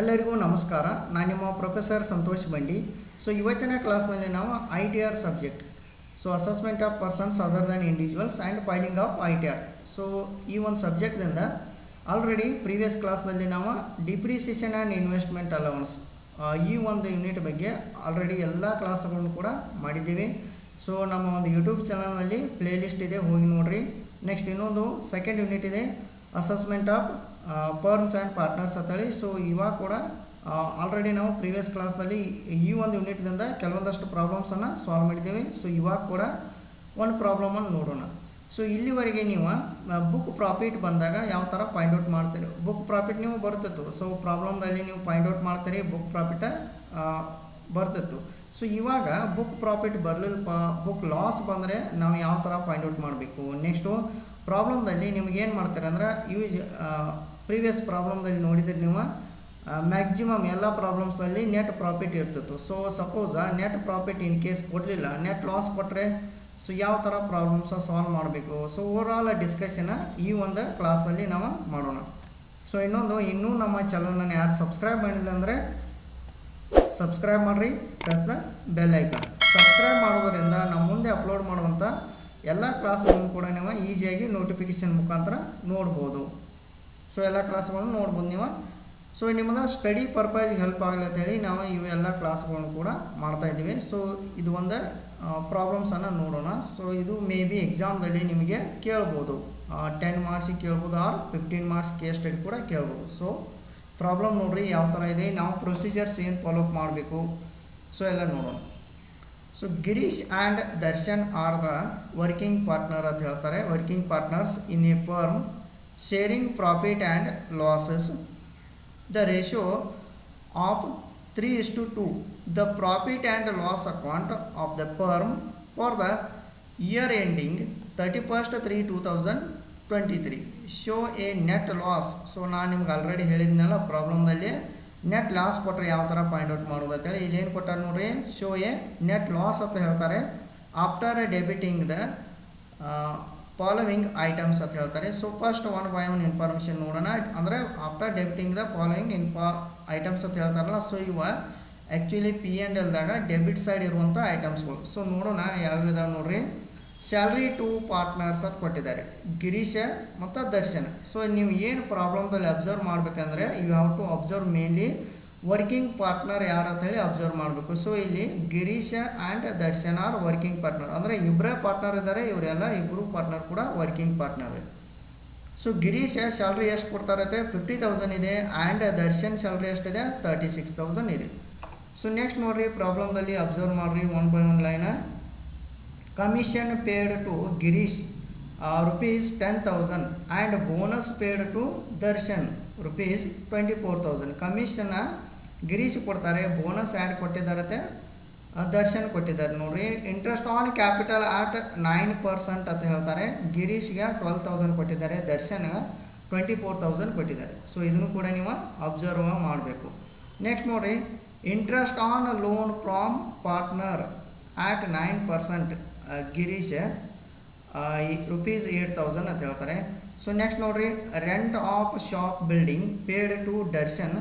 ಎಲ್ಲರಿಗೂ ನಮಸ್ಕಾರ. ನಾನು ನಿಮ್ಮ ಪ್ರೊಫೆಸರ್ ಸಂತೋಷ್ ಬಂಡಿ. ಸೊ ಇವತ್ತಿನ ಕ್ಲಾಸ್ನಲ್ಲಿ ನಾವು I T R subject. So assessment of persons other than individuals and filing of I T R so ಈ ಒಂದು ಸಬ್ಜೆಕ್ಟ್ದಿಂದ ಆಲ್ರೆಡಿ ಪ್ರೀವಿಯಸ್ ಕ್ಲಾಸ್ನಲ್ಲಿ ನಾವು ಡಿಪ್ರಿಸಿಯೇಷನ್ ಆ್ಯಂಡ್ ಇನ್ವೆಸ್ಟ್ಮೆಂಟ್ ಅಲವನ್ಸ್ ಈ ಒಂದು ಯೂನಿಟ್ ಬಗ್ಗೆ ಆಲ್ರೆಡಿ ಎಲ್ಲ ಕ್ಲಾಸ್ಗಳನ್ನು ಕೂಡ ಮಾಡಿದ್ದೀವಿ. ಸೊ ನಮ್ಮ ಒಂದು ಯೂಟ್ಯೂಬ್ ಚಾನಲ್ನಲ್ಲಿ ಪ್ಲೇಲಿಸ್ಟ್ ಇದೆ, ಹೋಗಿ ನೋಡಿರಿ. ನೆಕ್ಸ್ಟ್ ಇನ್ನೊಂದು ಸೆಕೆಂಡ್ ಯೂನಿಟ್ ಇದೆ assessment of firms and partners ಅಂತೇಳಿ. ಸೊ ಇವಾಗ ಕೂಡ ಆಲ್ರೆಡಿ ನಾವು ಪ್ರೀವಿಯಸ್ ಕ್ಲಾಸ್ನಲ್ಲಿ ಈ ಒಂದು ಯೂನಿಟ್ದಿಂದ ಕೆಲವೊಂದಷ್ಟು ಪ್ರಾಬ್ಲಮ್ಸನ್ನು ಸಾಲ್ವ್ ಮಾಡಿದ್ದೇವೆ. ಸೊ ಇವಾಗ ಕೂಡ ಒಂದು ಪ್ರಾಬ್ಲಮನ್ನು ನೋಡೋಣ. ಸೊ ಇಲ್ಲಿವರೆಗೆ ನೀವು ಬುಕ್ ಪ್ರಾಫಿಟ್ ಬಂದಾಗ ಯಾವ ಥರ ಪಾಯಿಂಟ್ ಔಟ್ ಮಾಡ್ತೀರಿ? ಬುಕ್ ಪ್ರಾಫಿಟ್ ನೀವು ಬರ್ತಿತ್ತು. ಸೊ ಪ್ರಾಬ್ಲಮ್ದಲ್ಲಿ ನೀವು ಪಾಯಿಂಟ್ ಔಟ್ ಮಾಡ್ತೀರಿ ಬುಕ್ ಪ್ರಾಫಿಟ ಬರ್ತಿತ್ತು. ಸೊ ಇವಾಗ ಬುಕ್ ಪ್ರಾಫಿಟ್ ಬರಲಿಲ್ಲ ಪ ಬುಕ್ ಲಾಸ್ ಬಂದರೆ ನಾವು ಯಾವ ಥರ ಪಾಯಿಂಟ್ ಔಟ್ ಮಾಡಬೇಕು? ನೆಕ್ಸ್ಟು ಪ್ರಾಬ್ಲಮ್ದಲ್ಲಿ ನಿಮ್ಗೆ ಏನು ಮಾಡ್ತಾರೆ ಅಂದ್ರೆ ಯೂಸ್ ಪ್ರೀವಿಯಸ್ ಪ್ರಾಬ್ಲಮ್ದಲ್ಲಿ ನೋಡಿದ್ರೆ ನೀವು ಮ್ಯಾಕ್ಸಿಮಮ್ ಎಲ್ಲ ಪ್ರಾಬ್ಲಮ್ಸಲ್ಲಿ ನೆಟ್ ಪ್ರಾಫಿಟ್ ಇರ್ತಿತ್ತು. So suppose net profit in case ಕೊಡಲಿಲ್ಲ ನೆಟ್ ಲಾಸ್ ಕೊಟ್ಟರೆ ಸೊ ಯಾವ ಥರ ಪ್ರಾಬ್ಲಮ್ಸ ಸಾಲ್ವ್ ಮಾಡಬೇಕು? ಸೊ ಓವರಾಲ್ ಡಿಸ್ಕಷನ್ ಈ ಒಂದು ಕ್ಲಾಸಲ್ಲಿ ನಾವು ಮಾಡೋಣ. ಸೊ ಇನ್ನೊಂದು, ಇನ್ನೂ ನಮ್ಮ ಚಾನಲ್ನ ಯಾರು ಸಬ್ಸ್ಕ್ರೈಬ್ ಮಾಡಿಲ್ಲ ಅಂದರೆ ಸಬ್ಸ್ಕ್ರೈಬ್ ಮಾಡಿರಿ ಪ್ಲಸ್ ಬೆಲ್ ಐಕನ್ ಸಬ್ಸ್ಕ್ರೈಬ್ ಮಾಡೋದರಿಂದ ನಾವು ಮುಂದೆ ಅಪ್ಲೋಡ್ ಮಾಡುವಂಥ ಎಲ್ಲ ಕ್ಲಾಸ್ಗಳನ್ನು ಕೂಡ ನೀವು ಈಸಿಯಾಗಿ ನೋಟಿಫಿಕೇಷನ್ ಮುಖಾಂತರ ನೋಡ್ಬೋದು. ಸೊ ಎಲ್ಲ ಕ್ಲಾಸ್ಗಳನ್ನು ನೋಡ್ಬೋದು ನೀವು. ಸೊ ನಿಮ್ಮದು ಸ್ಟಡಿ ಪರ್ಪಸ್ಗೆ ಹೆಲ್ಪ್ ಆಗಲಿ ಅಂತೇಳಿ ನಾವು ಇವೆಲ್ಲ ಕ್ಲಾಸ್ಗಳನ್ನು ಕೂಡ ಮಾಡ್ತಾ ಇದ್ದೀವಿ. ಸೊ ಇದು ಒಂದು ಪ್ರಾಬ್ಲಮ್ಸನ್ನು ನೋಡೋಣ. ಸೊ ಇದು ಮೇ ಬಿ ಎಕ್ಸಾಮ್ದಲ್ಲಿ ನಿಮಗೆ ಕೇಳ್ಬೋದು. ಟೆನ್ ಮಾರ್ಕ್ಸಿಗೆ ಕೇಳ್ಬೋದು or fifteen marks case study ಕೂಡ ಕೇಳ್ಬೋದು. ಸೊ ಪ್ರಾಬ್ಲಮ್ ನೋಡಿರಿ ಯಾವ ಥರ ಇದೆ. ನಾವು ಪ್ರೊಸೀಜರ್ಸ್ ಏನು ಫಾಲೋಅಪ್ ಮಾಡಬೇಕು. ಸೊ ಎಲ್ಲ ನೋಡೋಣ. So Girish and Darshan are the working partner ಅಂತ ಹೇಳ್ತಾರೆ. Working partners in a firm the ratio of three is to two the profit and loss account of the firm for the year ending thirty first three two thousand twenty three show a net loss so ನಾನು ನಿಮ್ಗೆ already ಹೇಳಿದ್ನಲ್ಲ ಪ್ರಾಬ್ಲಮ್ದಲ್ಲಿ net loss ಕೊಟ್ಟರೆ ಯಾವ ಥರ find out ಮಾಡೋದು ಅಂತೇಳಿ. ಇಲ್ಲಿ ಏನು ಕೊಟ್ಟಾರೆ ನೋಡ್ರಿ? ಶೋ ಎ ನೆಟ್ ಲಾಸ್ ಅಂತ ಹೇಳ್ತಾರೆ. After debiting the following items ಅಂತ ಹೇಳ್ತಾರೆ. So first one by one information ನೋಡೋಣ. ಅಂದರೆ after debiting the following info items ಅಂತ ಹೇಳ್ತಾರಲ್ಲ ಸೊ ಇವ ಆ್ಯಕ್ಚುಲಿ ಪಿ ಆ್ಯಂಡ್ ಎಲ್ದಾಗ ಡೆಬಿಟ್ ಸೈಡ್ ಇರುವಂಥ ಐಟಮ್ಸ್ಗಳು ಸೊ ನೋಡೋಣ ಯಾವ್ಯಾವ ನೋಡ್ರಿ. ಸ್ಯಾಲ್ರಿ ಟು ಪಾರ್ಟ್ನರ್ಸ್ ಅಂತ ಕೊಟ್ಟಿದ್ದಾರೆ. ಗಿರೀಶ ಮತ್ತು ದರ್ಶನ್. ಸೊ ನೀವು ಏನು ಪ್ರಾಬ್ಲಮ್ದಲ್ಲಿ ಅಬ್ಸರ್ವ್ ಮಾಡಬೇಕಂದ್ರೆ you have to observe mainly working partner ಯಾರು ಅಂತ ಹೇಳಿ ಅಬ್ಸರ್ವ್ ಮಾಡಬೇಕು. ಸೊ ಇಲ್ಲಿ Girish and Darshan are working partner ಅಂದರೆ ಇಬ್ಬರೇ ಪಾರ್ಟ್ನರ್ ಇದ್ದಾರೆ ಇವರೆಲ್ಲ ಇಬ್ಬರು ಪಾರ್ಟ್ನರ್ ಕೂಡ working partner so Girish salary ಎಷ್ಟು ಕೊಡ್ತಾರತ್ತೆ ಫಿಫ್ಟಿ ತೌಸಂಡ್ ಇದೆ ಆ್ಯಂಡ್ ದರ್ಶನ್ ಸ್ಯಾಲ್ರಿ ಎಷ್ಟಿದೆ ತರ್ಟಿ ಸಿಕ್ಸ್ ತೌಸಂಡ್ ಇದೆ. ಸೊ ನೆಕ್ಸ್ಟ್ ನೋಡಿರಿ ಪ್ರಾಬ್ಲಮ್ದಲ್ಲಿ ಅಬ್ಸರ್ವ್ ಮಾಡಿರಿ one by one line commission paid to Girish rupees ten thousand and bonus paid to Darshan rupees twenty four thousand ಕಮಿಷನ್ನ Girish ಕೊಡ್ತಾರೆ bonus ಯಾರು ಕೊಟ್ಟಿದ್ದಾರತ್ತೆ ದರ್ಶನ್ ಕೊಟ್ಟಿದ್ದಾರೆ ನೋಡ್ರಿ. Interest on capital at nine percent ಅಂತ ಹೇಳ್ತಾರೆ. ಗಿರೀಶ್ಗೆ ಟ್ವೆಲ್ ತೌಸಂಡ್ ಕೊಟ್ಟಿದ್ದಾರೆ ದರ್ಶನ್ ಟ್ವೆಂಟಿ ಫೋರ್ ತೌಸಂಡ್ ಕೊಟ್ಟಿದ್ದಾರೆ. ಸೊ ಇದನ್ನು ಕೂಡ ನೀವು ಅಬ್ಸರ್ವ್ ಮಾಡಬೇಕು. ನೆಕ್ಸ್ಟ್ ನೋಡಿರಿ. Interest on loan from partner at nine percent Girish rupees eight thousand ಅಂತ ಹೇಳ್ತಾರೆ. ಸೊ ನೆಕ್ಸ್ಟ್ ನೋಡ್ರಿ. Rent of shop building paid to Darshan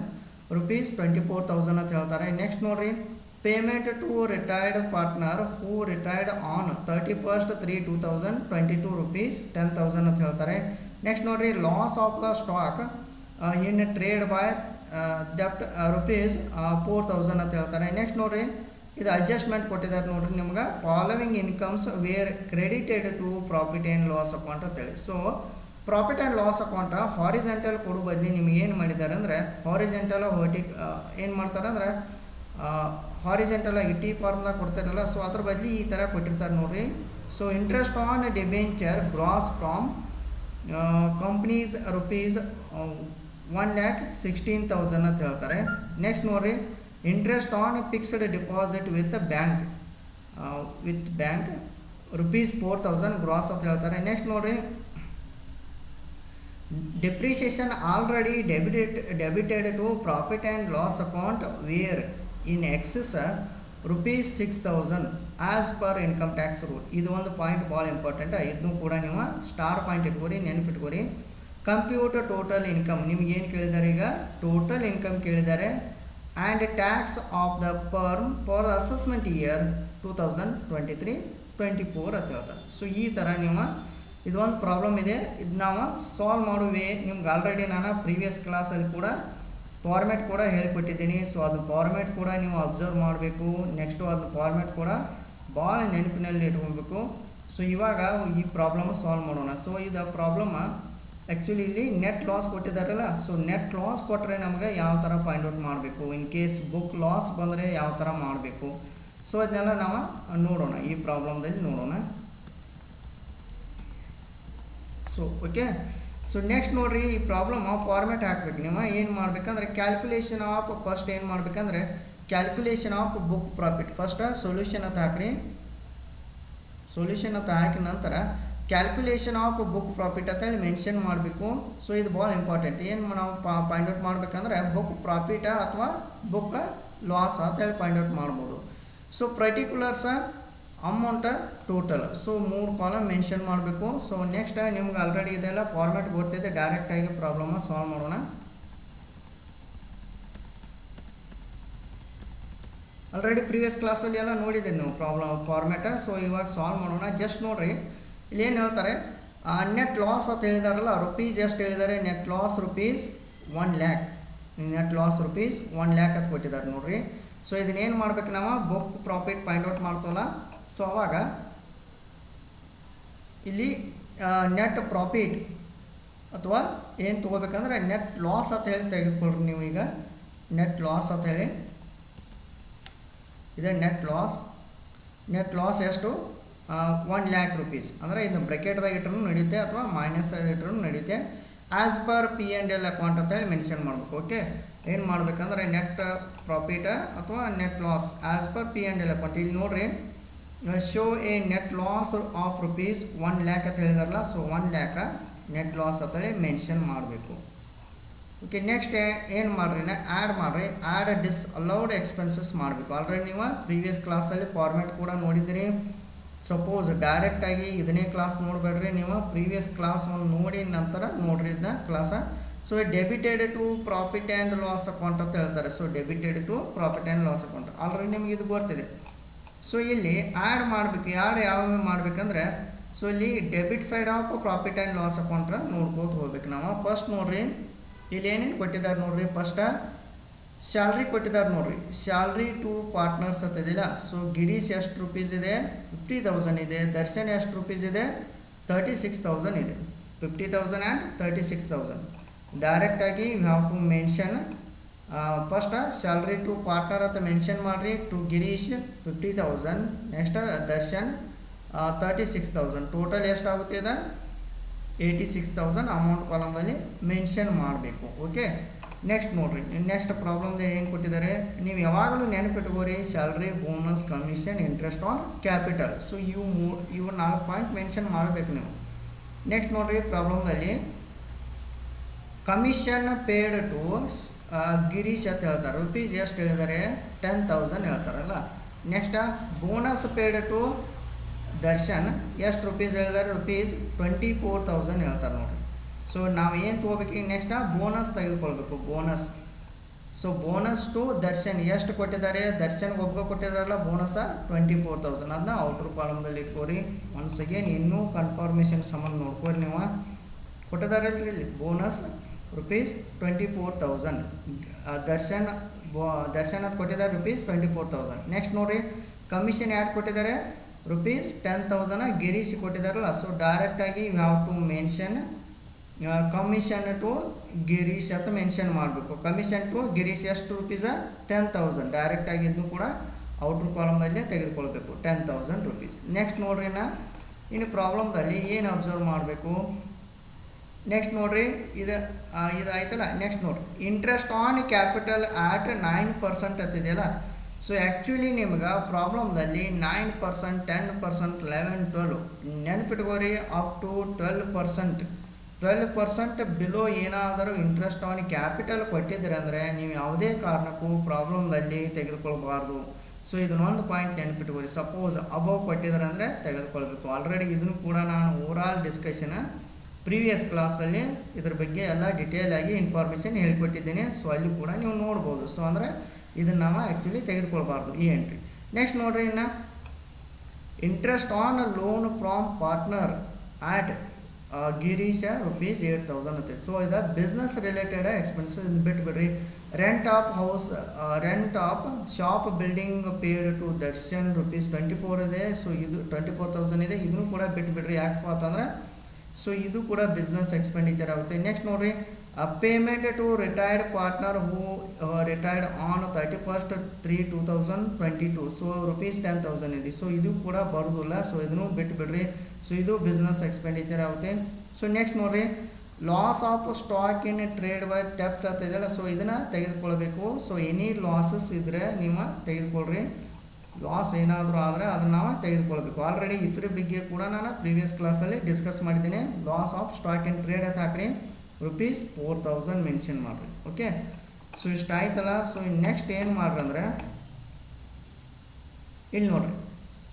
rupees twenty four thousand ಅಂತ ಹೇಳ್ತಾರೆ. ನೆಕ್ಸ್ಟ್ ನೋಡ್ರಿ payment to retired partner who retired on thirty first three two thousand twenty two rupees ten thousand ಅಂತ ಹೇಳ್ತಾರೆ. Next ನೋಡ್ರಿ loss of the stock in trade by theft rupees four thousand ಅಂತ ಹೇಳ್ತಾರೆ. Next ನೋಡ್ರಿ, ಇದು adjustment ಕೊಟ್ಟಿದ್ದಾರೆ ನೋಡ್ರಿ ನಿಮ್ಗೆ. Following incomes were credited to profit and loss account ಅಂತೇಳಿ so profit and loss account horizontal ಕೊಡೋ ಬದಲಿ ನಿಮ್ಗೆ ಏನು ಮಾಡಿದ್ದಾರೆ ಅಂದರೆ ಹಾರಿಜೆಂಟಲ್ ಹೊಟಿ ಏನು ಮಾಡ್ತಾರೆ ಅಂದರೆ ಹಾರಿಜೆಂಟಲ್ ಆಗಿ ಟಿ ಫಾರ್ಮ್ದಾಗ ಕೊಡ್ತಾರಲ್ಲ ಸೊ ಅದ್ರ ಬದಲಿ ಈ ಥರ ಕೊಟ್ಟಿರ್ತಾರೆ ನೋಡ್ರಿ. So interest on debenture gross from companies rupees one lakh sixteen thousand ಅಂತ ಹೇಳ್ತಾರೆ. ನೆಕ್ಸ್ಟ್ ನೋಡ್ರಿ interest on fixed deposit with bank with bank rupees four thousand gross ಅಂತ ಹೇಳ್ತಾರೆ. ನೆಕ್ಸ್ಟ್ ನೋಡ್ರಿ depreciation already debited debited to profit and loss account where in excess rupees six thousand as per income tax rule ಇದು ಒಂದು point ಭಾಳ important ಇದನ್ನು ಕೂಡ ನೀವು star point ಇಟ್ಕೋರಿ ನೆನಪಿಟ್ಕೋರಿ ಕಂಪ್ಯೂಟ್ ಟೋಟಲ್ ಇನ್ಕಮ್ ನಿಮ್ಗೆ ಏನು ಕೇಳಿದ್ದಾರೆ ಈಗ? ಟೋಟಲ್ ಇನ್ಕಮ್ ಕೇಳಿದ್ದಾರೆ. And tax of the firm for assessment year two thousand twenty three twenty four ಅಂತ ಹೇಳ್ತಾರೆ. ಸೊ ಈ ಥರ ನೀವು ಇದೊಂದು ಪ್ರಾಬ್ಲಮ್ ಇದೆ. ಇದು ನಾವು ಸಾಲ್ವ್ ಮಾಡುವೆ. ನಿಮ್ಗೆ ಆಲ್ರೆಡಿ ನಾನು ಪ್ರೀವಿಯಸ್ ಕ್ಲಾಸಲ್ಲಿ ಕೂಡ ಫಾರ್ಮ್ಯಾಟ್ ಕೂಡ ಹೇಳ್ಕೊಟ್ಟಿದ್ದೀನಿ. ಸೊ ಅದು ಫಾರ್ಮ್ಯಾಟ್ ಕೂಡ ನೀವು ಅಬ್ಸರ್ವ್ ಮಾಡಬೇಕು. ನೆಕ್ಸ್ಟು ಅದು ಫಾರ್ಮ್ಯಾಟ್ ಕೂಡ ಭಾಳ ನೆನಪಿನಲ್ಲಿ ಇಟ್ಕೊಬೇಕು. ಸೊ ಇವಾಗ ಈ ಪ್ರಾಬ್ಲಮ್ ಸಾಲ್ವ್ ಮಾಡೋಣ. ಸೊ ಇದು ಪ್ರಾಬ್ಲಮ್ ಆ್ಯಕ್ಚುಲಿ ಇಲ್ಲಿ ನೆಟ್ ಲಾಸ್ ಕೊಟ್ಟಿದ್ದಾರಲ್ಲ. ಸೊ ನೆಟ್ ಲಾಸ್ ಕೊಟ್ಟರೆ ನಮಗೆ ಯಾವ ಥರ ಫೈಂಡ್ ಔಟ್ ಮಾಡಬೇಕು? ಇನ್ ಕೇಸ್ ಬುಕ್ ಲಾಸ್ ಬಂದರೆ ಯಾವ ಥರ ಮಾಡಬೇಕು? ಸೊ ಅದನ್ನೆಲ್ಲ ನಾವು ನೋಡೋಣ. ಈ ಪ್ರಾಬ್ಲಮ್ದಲ್ಲಿ ನೋಡೋಣ. ಸೊ ಓಕೆ ಸೊ ನೆಕ್ಸ್ಟ್ ನೋಡ್ರಿ, ಈ ಪ್ರಾಬ್ಲಮ್ ಫಾರ್ಮ್ಯಾಟ್ ಹಾಕ್ಬೇಕು. ನಿಮ್ಮ ಏನು ಮಾಡ್ಬೇಕಂದ್ರೆ ಕ್ಯಾಲ್ಕುಲೇಷನ್ ಆಫ್ ಫಸ್ಟ್ ಏನು ಮಾಡ್ಬೇಕಂದ್ರೆ calculation of book profit first solution ಅಂತ ಹಾಕ್ರಿ. ಸೊಲ್ಯೂಷನ್ ಅಂತ ಹಾಕಿದ ನಂತರ ಕ್ಯಾಲ್ಕುಲೇಷನ್ ಆಫ್ ಬುಕ್ ಪ್ರಾಫಿಟ್ ಅಂತ ಹೇಳಿ ಮೆನ್ಷನ್ ಮಾಡಬೇಕು. ಸೊ ಇದು ಭಾಳ ಇಂಪಾರ್ಟೆಂಟ್ ಏನು ನಾವು ಪಾಯಿಂಟ್ ಔಟ್ ಮಾಡ್ಬೇಕಂದ್ರೆ ಬುಕ್ ಪ್ರಾಫಿಟ್ ಅಥವಾ ಬುಕ್ ಲಾಸ್ ಅಂತ ಹೇಳಿ ಫೈಂಡ್ ಔಟ್ ಮಾಡ್ಬೋದು. So particulars amount total so ಮೂರು ಕಾಲಮ್ ಮೆನ್ಷನ್ ಮಾಡಬೇಕು. ಸೊ ನೆಕ್ಸ್ಟ್ ನಿಮ್ಗೆ ಆಲ್ರೆಡಿ ಇದೆಲ್ಲ ಫಾರ್ಮ್ಯಾಟ್ ಗೊತ್ತಿದೆ. ಡೈರೆಕ್ಟಾಗಿ ಪ್ರಾಬ್ಲಮ ಸಾಲ್ವ್ ಮಾಡೋಣ. ಆಲ್ರೆಡಿ ಪ್ರೀವಿಯಸ್ ಕ್ಲಾಸಲ್ಲಿ ಎಲ್ಲ ನೋಡಿದ್ದೀನಿ ನೀವು ಪ್ರಾಬ್ಲಮ್ ಫಾರ್ಮ್ಯಾಟ ಸೊ ಇವಾಗ ಸಾಲ್ವ್ ಮಾಡೋಣ. ಜಸ್ಟ್ ನೋಡ್ರಿ. ಇಲ್ಲಿ ಏನು ಹೇಳ್ತಾರೆ? ನೆಟ್ ಲಾಸ್ ಅಂತ ಹೇಳಿದಾರಲ್ಲ ರುಪೀಸ್ ಎಷ್ಟು ಹೇಳಿದ್ದಾರೆ net loss rupees one lakh net loss rupees one lakh ಅಂತ ಕೊಟ್ಟಿದ್ದಾರೆ ನೋಡ್ರಿ. ಸೊ ಇದನ್ನೇನು ಮಾಡ್ಬೇಕು ನಾವು? ಬುಕ್ ಪ್ರಾಫಿಟ್ ಫೈಂಡ್ ಔಟ್ ಮಾಡ್ತವಲ್ಲ? ಸೊ ಅವಾಗ ಇಲ್ಲಿ ನೆಟ್ ಪ್ರಾಫಿಟ್ ಅಥವಾ ಏನು ತೊಗೋಬೇಕಂದ್ರೆ ನೆಟ್ ಲಾಸ್ ಅಂತ ಹೇಳಿ ತೆಗೆದುಕೊಳ್ರಿ ನೀವು ಈಗ. ನೆಟ್ ಲಾಸ್ ಅಂತ ಹೇಳಿ. ಇದೆ ನೆಟ್ ಲಾಸ್ ನೆಟ್ ಲಾಸ್ ಎಷ್ಟು? ಒನ್ ಲ್ಯಾಕ್ ರುಪೀಸ್ ಅಂದರೆ ಇದು ಬ್ರೆಕೆಟ್ದಾಗ ಇಟ್ಟರು ನಡೆಯುತ್ತೆ ಅಥವಾ ಮೈನಸ್ ಇಟ್ಟರು ನಡೆಯುತ್ತೆ as per P and L account ಅಂತ ಹೇಳಿ ಮೆನ್ಷನ್ ಮಾಡಬೇಕು ಓಕೆ ಏನು ಮಾಡ್ಬೇಕಂದ್ರೆ ನೆಟ್ ಪ್ರಾಫಿಟ ಅಥವಾ net loss as per P and L account ಇಲ್ಲಿ ನೋಡಿರಿ. Show a net loss of rupees one lakh ಅಂತ ಹೇಳಿದಾರಲ್ಲ so one lakh net loss ಅಂತೇಳಿ ಮೆನ್ಷನ್ ಮಾಡಬೇಕು. ಓಕೆ ನೆಕ್ಸ್ಟ್ ಏನು ಮಾಡ್ರಿ ಆ್ಯಡ್ ಮಾಡಿರಿ ಆ್ಯಡ್ ಡಿಸ್ ಅಲೌಡ್ ಎಕ್ಸ್ಪೆನ್ಸಸ್ ಮಾಡಬೇಕು. ಆಲ್ರೆಡಿ ನೀವು ಪ್ರೀವಿಯಸ್ ಕ್ಲಾಸಲ್ಲಿ ಫಾರ್ಮ್ಯಾಟ್ ಕೂಡ ನೋಡಿದ್ದೀರಿ. ಸಪೋಸ್ ಡೈರೆಕ್ಟಾಗಿ ಇದನ್ನೇ ಕ್ಲಾಸ್ ನೋಡಬೇಡ್ರಿ, ನೀವು ಪ್ರೀವಿಯಸ್ ಕ್ಲಾಸ್ ಒಂದು ನೋಡಿ ನಂತರ ನೋಡ್ರಿ ಇದನ್ನ class so debited to profit and loss account ಅಂತ ಹೇಳ್ತಾರೆ. So debited to profit and loss account already ನಿಮ್ಗೆ ಇದು ಗೊತ್ತಿದೆ ಸೊ ಇಲ್ಲಿ ಆ್ಯಡ್ ಮಾಡಬೇಕು ಆ್ಯಡ್ ಯಾವ ಮಾಡ್ಬೇಕಂದ್ರೆ ಸೊ ಇಲ್ಲಿ debit side of profit and loss ಅಕೌಂಟ್ರ ನೋಡ್ಕೋತ ಹೋಗ್ಬೇಕು ನಾವು. ಫಸ್ಟ್ ನೋಡ್ರಿ, ಇಲ್ಲಿ ಏನೇನು ಕೊಟ್ಟಿದ್ದಾರೆ ನೋಡ್ರಿ. ಫಸ್ಟ ಸ್ಯಾಲ್ರಿ ಕೊಟ್ಟಿದ್ದಾರೆ ನೋಡ್ರಿ. ಸ್ಯಾಲ್ರಿ ಟು ಪಾರ್ಟ್ನರ್ಸ್ ಅಂತ ಇದೆಯಲ್ಲ ಸೊ ಗಿರೀಶ್ ಎಷ್ಟು ರುಪೀಸ್ ಇದೆ? ಫಿಫ್ಟಿ ತೌಸಂಡ್ ಇದೆ. ದರ್ಶನ್ ಎಷ್ಟು ರುಪೀಸ್ ಇದೆ? ತರ್ಟಿ ಸಿಕ್ಸ್ ತೌಸಂಡ್ ಇದೆ. Fifty thousand and thirty six thousand ಡೈರೆಕ್ಟಾಗಿ you have to mention first salary to partner ಅಂತ ಮೆನ್ಷನ್ ಮಾಡಿರಿ. To Girish fifty thousand next Darshan thirty six thousand total ಎಷ್ಟಾಗುತ್ತೆ ಇದೆ? Eighty six thousand amount ಕಾಲಮಲ್ಲಿ mention ಮಾಡಬೇಕು. Okay next ನೋಡಿರಿ. Next problem ಏನು ಕೊಟ್ಟಿದ್ದಾರೆ? ನೀವು ಯಾವಾಗಲೂ ನೆನಪಿಟ್ಕೋರಿ salary bonus commission interest on capital so ಇವು ಮೂ, ಇವು ನಾಲ್ಕು ಪಾಯಿಂಟ್ ಮೆನ್ಷನ್ ಮಾಡಬೇಕು ನೀವು. ನೆಕ್ಸ್ಟ್ ನೋಡಿರಿ ಪ್ರಾಬ್ಲಮ್ದಲ್ಲಿ ಕಮಿಷನ್ ಪೇಡ್ ಟು ಗಿರೀಶ್ ಅಂತ ಹೇಳ್ತಾರೆ. ರುಪೀಸ್ ಎಷ್ಟು ಹೇಳಿದರೆ? ಟೆನ್ ತೌಸಂಡ್ ಹೇಳ್ತಾರಲ್ಲ. Next bonus paid to Darshan. ಎಷ್ಟು ರುಪೀಸ್ ಹೇಳಿದಾರೆ? ರುಪೀಸ್ ಟ್ವೆಂಟಿ ಫೋರ್ ತೌಸಂಡ್ ಹೇಳ್ತಾರೆ ನೋಡಿರಿ. ಸೊ ನಾವು ಏನು ತೊಗೋಬೇಕು? ಈಗ ನೆಕ್ಸ್ಟ್ ಬೋನಸ್ ತೆಗೆದುಕೊಳ್ಬೇಕು. Bonus so bonus to Darshan. ಎಷ್ಟು ಕೊಟ್ಟಿದ್ದಾರೆ? ದರ್ಶನ್ಗೆ ಒಬ್ಬ ಕೊಟ್ಟಿದ್ದಾರಲ್ಲ ಬೋನಸ ಟ್ವೆಂಟಿ ಫೋರ್ ತೌಸಂಡ್ ಅದನ್ನ ಔಟ್ರ್ ಕಾಲಮ್ದಲ್ಲಿ ಇಟ್ಕೋರಿ. ಒನ್ಸ್ ಅಗೇನ್ ಇನ್ನೂ ಕನ್ಫರ್ಮೇಷನ್ ಸಂಬಂಧ ನೋಡ್ಕೊರಿ ನೀವು. ಕೊಟ್ಟಿದ್ದಾರೆ ಇಲ್ಲಿ. Bonus rupees twenty four thousand Darshan Darshan ಅದು ಕೊಟ್ಟಿದ್ದಾರೆ rupees twenty four thousand next ನೋಡಿರಿ ಕಮಿಷನ್ ಯಾರು ಕೊಟ್ಟಿದ್ದಾರೆ? ರುಪೀಸ್ ಟೆನ್ ತೌಸಂಡ್ ಗಿರೀಶ್ ಕೊಟ್ಟಿದ್ದಾರಲ್ಲ. ಸೊ ಡೈರೆಕ್ಟಾಗಿ you have to mention commission to Girish ಅಂತ ಮೆನ್ಷನ್ ಮಾಡಬೇಕು. ಕಮಿಷನ್ ಟು ಗಿರೀಶ್ ಎಷ್ಟು ರುಪೀಸ ಟೆನ್ ತೌಸಂಡ್ ಡೈರೆಕ್ಟಾಗಿ ಇದನ್ನು ಕೂಡ ಔಟ್ರ್ ಕಾಲಮ್ನಲ್ಲೇ ತೆಗೆದುಕೊಳ್ಬೇಕು. ಟೆನ್ ತೌಸಂಡ್ ರುಪೀಸ್ ನೆಕ್ಸ್ಟ್ ನೋಡ್ರಿ ನಾ ಇನ್ನು ಪ್ರಾಬ್ಲಮ್ದಲ್ಲಿ ಏನು ಅಬ್ಸರ್ವ್ ಮಾಡಬೇಕು? ನೆಕ್ಸ್ಟ್ ನೋಡ್ರಿ, ಇದು ಇದು ಆಯ್ತಲ್ಲ ನೆಕ್ಸ್ಟ್ ನೋಡ್ರಿ interest on capital at nine percent ಅಂತಿದೆಯಲ್ಲ so actually ನಿಮ್ಗೆ ಪ್ರಾಬ್ಲಮ್ದಲ್ಲಿ nine percent ten percent eleven twelve ನೆನ್ಪಿಟ್ಕೋರಿ up to twelve percent twelve percent below ಏನಾದರೂ ಇಂಟ್ರೆಸ್ಟ್ ಆನ್ ಕ್ಯಾಪಿಟಲ್ ಕೊಟ್ಟಿದ್ದೀರಿ ಅಂದರೆ ನೀವು ಯಾವುದೇ ಕಾರಣಕ್ಕೂ ಪ್ರಾಬ್ಲಮ್ದಲ್ಲಿ ತೆಗೆದುಕೊಳ್ಬಾರ್ದು. ಸೊ ಇದನ್ನೊಂದು ಪಾಯಿಂಟ್ ನೆನ್ಪಿಟ್ಕೋರಿ. ಸಪೋಸ್ ಅಬೌವ್ ಕೊಟ್ಟಿದ್ದಾರೆ ಅಂದರೆ ತೆಗೆದುಕೊಳ್ಬೇಕು. ಆಲ್ರೆಡಿ ಇದನ್ನು ಕೂಡ ನಾನು ಓವರಾಲ್ ಡಿಸ್ಕಷನ್ ಪ್ರೀವಿಯಸ್ ಕ್ಲಾಸ್ನಲ್ಲಿ ಇದ್ರ ಬಗ್ಗೆ ಎಲ್ಲ ಡಿಟೇಲ್ ಆಗಿ ಇನ್ಫಾರ್ಮೇಷನ್ ಹೇಳ್ಕೊಟ್ಟಿದ್ದೇನೆ. ಸೊ ಅಲ್ಲಿ ಕೂಡ ನೀವು ನೋಡ್ಬೋದು. ಸೊ ಅಂದರೆ ಇದನ್ನು ನಾವು ಆ್ಯಕ್ಚುಲಿ ತೆಗೆದುಕೊಳ್ಬಾರ್ದು ಈ ಎಂಟ್ರಿ ನೆಕ್ಸ್ಟ್ ನೋಡ್ರಿ ಇನ್ನು. Interest on loan from partner at Girish rupees eight thousand ಅಂತೆ. ಸೊ ಇದು business related expenses ಬಿಟ್ಬಿಡ್ರಿ. Rent of house rent of shop building paid to Darshan rupees twenty four ಇದೆ. So ಇದು twenty four thousand ಇದೆ. ಇದನ್ನು ಕೂಡ ಬಿಟ್ಬಿಡ್ರಿ. ಯಾಕಪ್ಪ ಅಂತಂದ್ರೆ ಸೊ ಇದು ಕೂಡ ಬಿಸ್ನೆಸ್ ಎಕ್ಸ್ಪೆಂಡಿಚರ್ ಆಗುತ್ತೆ. ನೆಕ್ಸ್ಟ್ ನೋಡ್ರಿ payment to retired partner who retired on thirty first three two thousand twenty two so rupees ten thousand ಇದೆ. ಸೊ ಇದು ಕೂಡ ಬರೋದಿಲ್ಲ. ಸೊ ಇದನ್ನು ಬಿಟ್ಬಿಡ್ರಿ. ಸೊ ಇದು ಬಿಸ್ನೆಸ್ ಎಕ್ಸ್ಪೆಂಡಿಚರ್ ಆಗುತ್ತೆ. ಸೊ ನೆಕ್ಸ್ಟ್ ನೋಡ್ರಿ loss of stock in trade by theft ಅಂತ ಇದೆಯಲ್ಲ ಸೊ ಇದನ್ನು ತೆಗೆದುಕೊಳ್ಬೇಕು. ಸೊ ಎನಿ ಲಾಸಸ್ ಇದ್ದರೆ ನೀವು ತೆಗೆದುಕೊಳ್ರಿ. ಲಾಸ್ ಏನಾದರೂ ಆದರೆ ಅದನ್ನು ನಾವು ತೆಗೆದುಕೊಳ್ಬೇಕು. ಆಲ್ರೆಡಿ ಇದ್ರ ಬಗ್ಗೆ ಕೂಡ ನಾನು ಪ್ರೀವಿಯಸ್ ಕ್ಲಾಸಲ್ಲಿ ಡಿಸ್ಕಸ್ ಮಾಡಿದ್ದೀನಿ. Loss of stock in trade ಅಂತ ಹಾಕ್ರಿ ರುಪೀಸ್ ಫೋರ್ ತೌಸಂಡ್ ಮೆನ್ಷನ್ ಮಾಡಿರಿ. ಓಕೆ ಸೊ ಇಷ್ಟು ಆಯ್ತಲ್ಲ? ಸೊ ನೆಕ್ಸ್ಟ್ ಏನು ಮಾಡ್ರಿ ಅಂದರೆ, ಇಲ್ಲಿ ನೋಡ್ರಿ.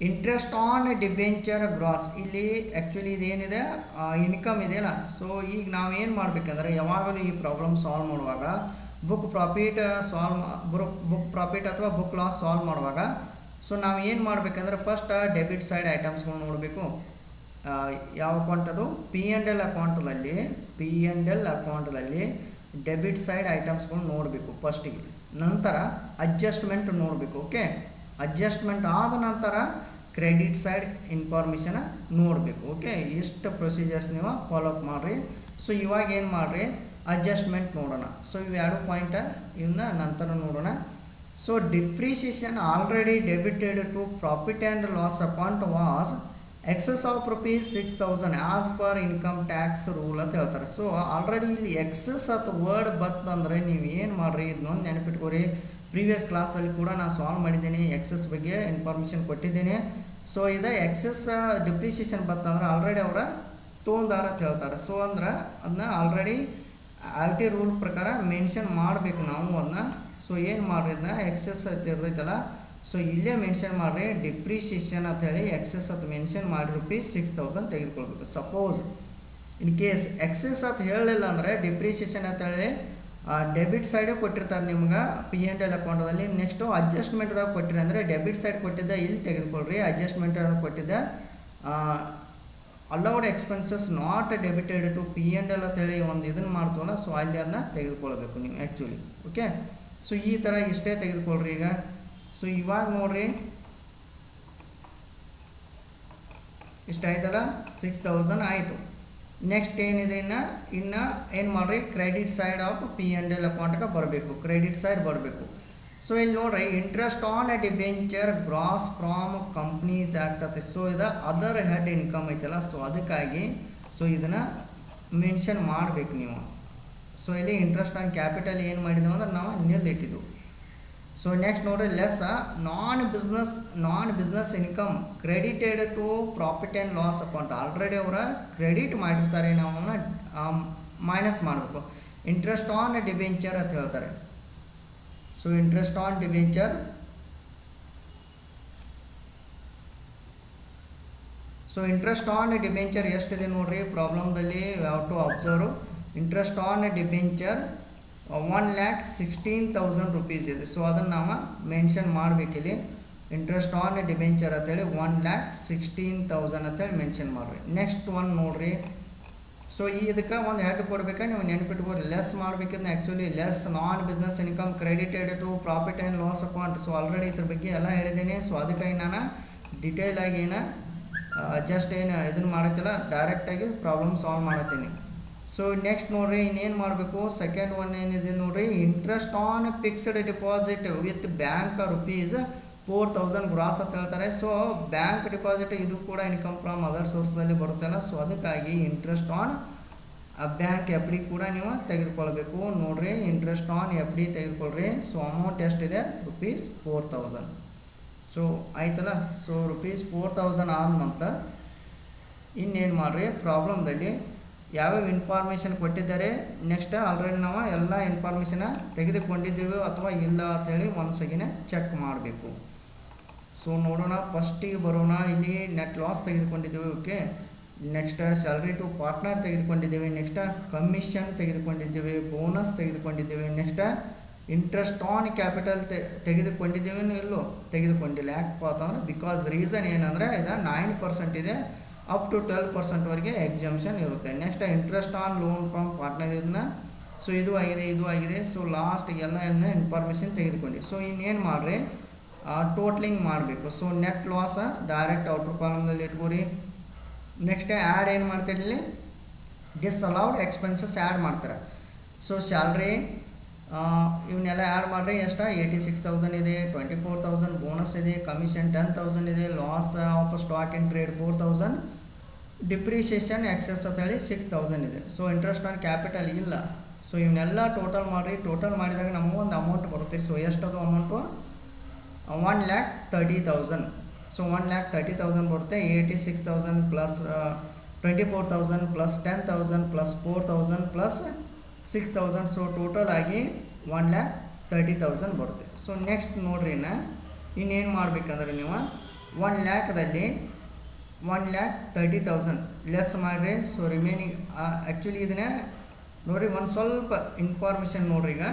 ಇಂಟ್ರೆಸ್ಟ್ ಆನ್ ಡಿಬೆಂಚರ್ ಗ್ರಾಸ್ ಇಲ್ಲಿ ಆ್ಯಕ್ಚುಲಿ ಇದೇನಿದೆ? ಇನ್ಕಮ್ ಇದೆಯಲ್ಲ ಸೊ ಈಗ ನಾವು ಏನು ಮಾಡಬೇಕಂದ್ರೆ, ಯಾವಾಗಲೂ ಈ ಪ್ರಾಬ್ಲಮ್ ಸಾಲ್ವ್ ಮಾಡುವಾಗ book profit solve book profit ಅಥವಾ ಬುಕ್ ಲಾಸ್ ಸಾಲ್ವ್ ಮಾಡುವಾಗ ಸೊ ನಾವು ಏನು ಮಾಡಬೇಕಂದ್ರೆ ಫಸ್ಟ್ ಡೆಬಿಟ್ ಸೈಡ್ ಐಟಮ್ಸ್ಗಳು ನೋಡಬೇಕು. ಯಾವ ಅಕೌಂಟ್ ಅದು? ಪಿ ಆ್ಯಂಡ್ ಎಲ್ ಅಕೌಂಟದಲ್ಲಿ ಪಿ ಆ್ಯಂಡ್ ಎಲ್ ಅಕೌಂಟದಲ್ಲಿ ಡೆಬಿಟ್ ಸೈಡ್ ಐಟಮ್ಸ್ಗಳು ನೋಡಬೇಕು ಫಸ್ಟಿಗೆ ನಂತರ ಅಡ್ಜಸ್ಟ್ಮೆಂಟ್ ನೋಡಬೇಕು ಓಕೆ ಅಡ್ಜಸ್ಟ್ಮೆಂಟ್ ಆದ ನಂತರ ಕ್ರೆಡಿಟ್ ಸೈಡ್ ಇನ್ಫಾರ್ಮೇಷನ್ ನೋಡಬೇಕು ಓಕೆ ಇಷ್ಟು ಪ್ರೊಸೀಜರ್ಸ್ ನೀವು ಫಾಲೋ ಅಪ್ ಮಾಡಿರಿ? ಸೊ ಇವಾಗ ಏನು ಮಾಡಿರಿ? ಅಡ್ಜಸ್ಟ್ಮೆಂಟ್ ನೋಡೋಣ. ಸೊ ಇವೆರಡು ಪಾಯಿಂಟ್ ಇವನ್ನ ನಂತರ ನೋಡೋಣ. So depreciation already debited to profit and loss account was excess of rupees six thousand as per income tax rule ಅಂತ ಹೇಳ್ತಾರೆ. ಸೊ ಆಲ್ರೆಡಿ ಇಲ್ಲಿ ಎಕ್ಸಸ್ ಅಥವಾ ವರ್ಡ್ ಬತ್ತಂದರೆ ನೀವು ಏನು ಮಾಡಿರಿ? ಇದನ್ನೊಂದು ನೆನಪಿಟ್ಕೊರಿ. ಪ್ರೀವಿಯಸ್ ಕ್ಲಾಸಲ್ಲಿ ಕೂಡ ನಾನು ಸಾಲ್ವ್ ಮಾಡಿದ್ದೀನಿ ಎಕ್ಸಸ್ ಬಗ್ಗೆ ಇನ್ಫಾರ್ಮೇಷನ್ ಕೊಟ್ಟಿದ್ದೀನಿ. ಸೊ ಇದು ಎಕ್ಸಸ್ ಡಿಪ್ರಿಸಿಯೇಷನ್ ಬಂತಂದ್ರೆ ಆಲ್ರೆಡಿ ಅವರ ತೊಗೊಂಡಾರ ಅಂತ ಹೇಳ್ತಾರೆ. ಸೊ ಅಂದ್ರೆ ಅದನ್ನ ಆಲ್ರೆಡಿ ಆರ್ ಟಿ ರೂಲ್ ಪ್ರಕಾರ ಮೆನ್ಷನ್ ಮಾಡಬೇಕು ನಾವು ಅದನ್ನ ಸೊ ಏನು ಮಾಡ್ರಿ ಅದನ್ನ ಎಕ್ಸಸ್ ಅಂತ ಇರ್ತೈತಲ್ಲ? ಸೊ ಇಲ್ಲೇ ಮೆನ್ಷನ್ ಮಾಡಿರಿ ಡಿಪ್ರಿಷಿಯೇಷನ್ ಅಂತ ಹೇಳಿ ಎಕ್ಸಸ್ ಅಂತ ಮೆನ್ಷನ್ ಮಾಡಿ ರುಪೀಸ್ ಸಿಕ್ಸ್ ತೌಸಂಡ್ ತೆಗೆದುಕೊಳ್ಬೇಕು. ಸಪೋಸ್ ಇನ್ ಕೇಸ್ ಎಕ್ಸಸ್ ಅಂತ ಹೇಳಲಿಲ್ಲ ಅಂದರೆ ಡಿಪ್ರಿಷಿಯೇಷನ್ ಅಂತ ಹೇಳಿ ಡೆಬಿಟ್ ಸೈಡೇ ಕೊಟ್ಟಿರ್ತಾರೆ ನಿಮ್ಗೆ ಪಿ ಎನ್ ಎಲ್ ಅಕೌಂಟಲ್ಲಿ ನೆಕ್ಸ್ಟು ಅಡ್ಜಸ್ಟ್ಮೆಂಟ್ದಾಗ ಕೊಟ್ಟಿರಿ ಅಂದರೆ ಡೆಬಿಟ್ ಸೈಡ್ ಕೊಟ್ಟಿದ್ದ, ಇಲ್ಲಿ ತೆಗೆದುಕೊಳ್ರಿ. ಅಡ್ಜಸ್ಟ್ಮೆಂಟ್ ಕೊಟ್ಟಿದ್ದ allowed expenses not debited to P N L ಅಂತ ಹೇಳಿ ಒಂದು ಇದನ್ನು ಮಾಡ್ತೋಣ ಸೊ ಅಲ್ಲಿ ಅದನ್ನ ತೆಗೆದುಕೊಳ್ಬೇಕು ನೀವು ಆ್ಯಕ್ಚುಲಿ ಓಕೆ ಸೊ ಈ ಥರ ಇಷ್ಟೇ ತೆಗೆದುಕೊಳ್ರಿ ಈಗ. ಸೊ ಇವಾಗ ನೋಡ್ರಿ. ಇಷ್ಟಾಯ್ತಲ್ಲ ಸಿಕ್ಸ್ ತೌಸಂಡ್ ಆಯಿತು. ನೆಕ್ಸ್ಟ್ ಏನಿದೆ ಇನ್ನು? ಇನ್ನು ಏನು ಮಾಡ್ರಿ? Credit side of P N L ಅಕೌಂಟ್ಗೆ ಬರಬೇಕು. ಕ್ರೆಡಿಟ್ ಸೈಡ್ ಬರಬೇಕು. ಸೊ ಇಲ್ಲಿ ನೋಡ್ರಿ interest on a debenture gross from companies act ಅಂತ ಸೊ ಇದು ಅದರ್ ಹೆಡ್ ಇನ್ಕಮ್ ಐತಲ್ಲ? ಸೊ ಅದಕ್ಕಾಗಿ ಸೊ ಇದನ್ನು ಮೆನ್ಷನ್ ಮಾಡಬೇಕು ನೀವು. ಸೊ ಇಲ್ಲಿ ಇಂಟ್ರೆಸ್ಟ್ ಆನ್ ಕ್ಯಾಪಿಟಲ್ ಏನು ಮಾಡಿದೆವು ಅಂದ್ರೆ ನಾವು ನಿಲ್ಲಿಟ್ಟಿದ್ದು ಸೊ ನೆಕ್ಸ್ಟ್ ನೋಡ್ರಿ less non business non business income credited to profit and loss account already ಅವರ ಕ್ರೆಡಿಟ್ ಮಾಡಿರ್ತಾರೆ, ನಾವು ಮೈನಸ್ ಮಾಡಬೇಕು. ಇಂಟ್ರೆಸ್ಟ್ ಆನ್ ಡಿಬೆಂಚರ್ ಅಂತ ಹೇಳ್ತಾರೆ. So interest on debenture so interest on debenture ಎಷ್ಟಿದೆ ನೋಡ್ರಿ? ಪ್ರಾಬ್ಲಮ್ದಲ್ಲಿ ಯಾವ to observe interest on debenture one lakh sixteen thousand rupees ಇದೆ. ಸೊ ಅದನ್ನು ನಾವು ಮೆನ್ಷನ್ ಮಾಡಬೇಕಿಲ್ಲಿ ಇಂಟ್ರೆಸ್ಟ್ ಆನ್ ಡಿಬೆಂಚರ್ ಅಂತೇಳಿ ಒನ್ ಲ್ಯಾಕ್ ಸಿಕ್ಸ್ಟೀನ್ ತೌಸಂಡ್ ಅಂತೇಳಿ ಮೆನ್ಷನ್ ಮಾಡಿರಿ. ನೆಕ್ಸ್ಟ್ ಒನ್ ನೋಡ್ರಿ. ಸೊ ಈ ಇದಕ್ಕೆ ಒಂದು ಹೆಡ್ ಕೊಡ್ಬೇಕಾ? ನೀವು ನೆನ್ಪಿಟ್ಬೋದು less ಮಾಡ್ಬೇಕಿದ್ರೆ actually less non business income credited to profit and loss account so already ಇದ್ರ ಬಗ್ಗೆ ಎಲ್ಲ ಹೇಳಿದ್ದೀನಿ. ಸೊ ಅದಕ್ಕಾಗಿ ನಾನು ಡಿಟೇಲ್ ಆಗಿ ಏನು ಜಸ್ಟ್ ಏನು ಇದನ್ನು ಮಾಡತ್ತಿಲ್ಲ ಡೈರೆಕ್ಟಾಗಿ ಪ್ರಾಬ್ಲಮ್ ಸಾಲ್ವ್ ಮಾಡತ್ತೀನಿ. ಸೊ ನೆಕ್ಸ್ಟ್ ನೋಡ್ರಿ, ಇನ್ನೇನು ಮಾಡಬೇಕು? ಸೆಕೆಂಡ್ ಒನ್ ಏನಿದೆ ನೋಡ್ರಿ? Interest on fixed deposit with bank rupees four thousand gross ಅಂತ ಹೇಳ್ತಾರೆ. ಸೊ ಬ್ಯಾಂಕ್ ಡಿಪಾಸಿಟ್ ಇದು ಕೂಡ ಇನ್ಕಮ್ ಫ್ರಮ್ ಅದರ್ ಸೋರ್ಸ್ನಲ್ಲಿ ಬರುತ್ತಲ್ಲ. ಸೊ ಅದಕ್ಕಾಗಿ interest on bank F D ಕೂಡ ನೀವು ತೆಗೆದುಕೊಳ್ಬೇಕು. ನೋಡ್ರಿ ಇಂಟ್ರೆಸ್ಟ್ ಆನ್ ಎಫ್ ಡಿ ತೆಗೆದುಕೊಳ್ರಿ. ಸೊ ಅಮೌಂಟ್ ಎಷ್ಟಿದೆ? ರುಪೀಸ್ ಫೋರ್ ತೌಸಂಡ್ ಸೊ ಆಯ್ತಲ್ಲ? So rupees four thousand on month ಇನ್ನೇನು ಮಾಡಿರಿ? ಪ್ರಾಬ್ಲಮ್ದಲ್ಲಿ ಯಾವ್ಯಾವ ಇನ್ಫಾರ್ಮೇಷನ್ ಕೊಟ್ಟಿದ್ದಾರೆ ನೆಕ್ಸ್ಟ್ ಆಲ್ರೆಡಿ ನಾವು ಎಲ್ಲ ಇನ್ಫಾರ್ಮೇಷನ ತೆಗೆದುಕೊಂಡಿದ್ದೀವಿ ಅಥವಾ ಇಲ್ಲ ಅಂತೇಳಿ ಒಂದ್ಸಗಿನ ಚೆಕ್ ಮಾಡಬೇಕು. ಸೊ ನೋಡೋಣ ಫಸ್ಟಿಗೆ ಬರೋಣ, ಇಲ್ಲಿ net loss ತೆಗೆದುಕೊಂಡಿದ್ದೀವಿ okay next salary to partner ತೆಗೆದುಕೊಂಡಿದ್ದೀವಿ next commission ತೆಗೆದುಕೊಂಡಿದ್ದೀವಿ ಬೋನಸ್ ತೆಗೆದುಕೊಂಡಿದ್ದೀವಿ ನೆಕ್ಸ್ಟ್ ಇಂಟ್ರೆಸ್ಟ್ ಆನ್ ಕ್ಯಾಪಿಟಲ್ ತೆಗೆದುಕೊಂಡಿದ್ದೀವಿ, ಇಲ್ಲೋ ತೆಗೆದುಕೊಂಡಿಲ್ಲ. ಯಾಕಪ್ಪ ಅಂತಂದ್ರೆ ಬಿಕಾಸ್ ರೀಸನ್ ಏನಂದರೆ, ಇದು ನೈನ್ ಪರ್ಸೆಂಟ್ ಇದೆ. ಅಪ್ ಟು ಟ್ವೆಲ್ ಪರ್ಸೆಂಟ್ವರೆಗೆ ಎಕ್ಸಾಮ್ಷನ್ ಇರುತ್ತೆ. Next interest on loan from partner ಇದನ್ನ ಸೊ ಇದು ಆಗಿದೆ ಇದು ಆಗಿದೆ ಸೊ ಲಾಸ್ಟ್ ಎಲ್ಲ ಇನ್ಫಾರ್ಮೇಷನ್ ತೆಗೆದುಕೊಂಡು. ಸೊ ಇನ್ನೇನು ಮಾಡಿರಿ? ಟೋಟ್ಲಿಂಗ್ ಮಾಡಬೇಕು. So net loss direct outer ಕಾಲಮ್ನಲ್ಲಿ ಇಟ್ಕೋರಿ. ನೆಕ್ಸ್ಟ್ ಆ್ಯಡ್ ಏನು ಮಾಡ್ತಿರಲಿ ಇಲ್ಲಿ? ಡಿಸ್ಅಲೌಡ್ ಎಕ್ಸ್ಪೆನ್ಸಸ್ ಆ್ಯಡ್ ಮಾಡ್ತಾರೆ. ಸೊ ಸ್ಯಾಲ್ರಿ ಇವನ್ನೆಲ್ಲ ಆ್ಯಡ್ ಮಾಡಿರಿ. ಎಷ್ಟ? ಏಯ್ಟಿ ಸಿಕ್ಸ್ ತೌಸಂಡ್ ಇದೆ ಟ್ವೆಂಟಿ ಫೋರ್ ತೌಸಂಡ್ ಬೋನಸ್ ಇದೆ ಕಮಿಷನ್ ಟೆನ್ ತೌಸಂಡ್ ಇದೆ loss of stock in trade four thousand depreciation excess ಅಂತ ಹೇಳಿ ಸಿಕ್ಸ್ ತೌಸಂಡ್ ಇದೆ. ಸೊ ಇಂಟ್ರೆಸ್ಟ್ ಆನ್ ಕ್ಯಾಪಿಟಲ್ ಇಲ್ಲ. ಸೊ ಇವನ್ನೆಲ್ಲ ಟೋಟಲ್ ಮಾಡಿರಿ. ಟೋಟಲ್ ಮಾಡಿದಾಗ ನಮಗೆ ಒಂದು ಅಮೌಂಟ್ ಬರುತ್ತೆ. So ಎಷ್ಟದು amount one lakh thirty thousand so one lakh thirty thousand ಬರುತ್ತೆ. Eighty six thousand plus twenty four thousand plus ten thousand plus four thousand plus six thousand so total ಆಗಿ one lakh thirty thousand ಬರುತ್ತೆ. So next ನೋಡ್ರಿ ಇನ್ನೇನು ಮಾಡಬೇಕಂದ್ರೆ ನೀವು? One ಲ್ಯಾಕ್ದಲ್ಲಿ one lakh thirty thousand less ಮಾಡಿರಿ. So remaining actually ಇದನ್ನೇ ನೋಡಿರಿ, ಒಂದು ಸ್ವಲ್ಪ ಇನ್ಫಾರ್ಮೇಷನ್ ನೋಡಿರಿ ಈಗ.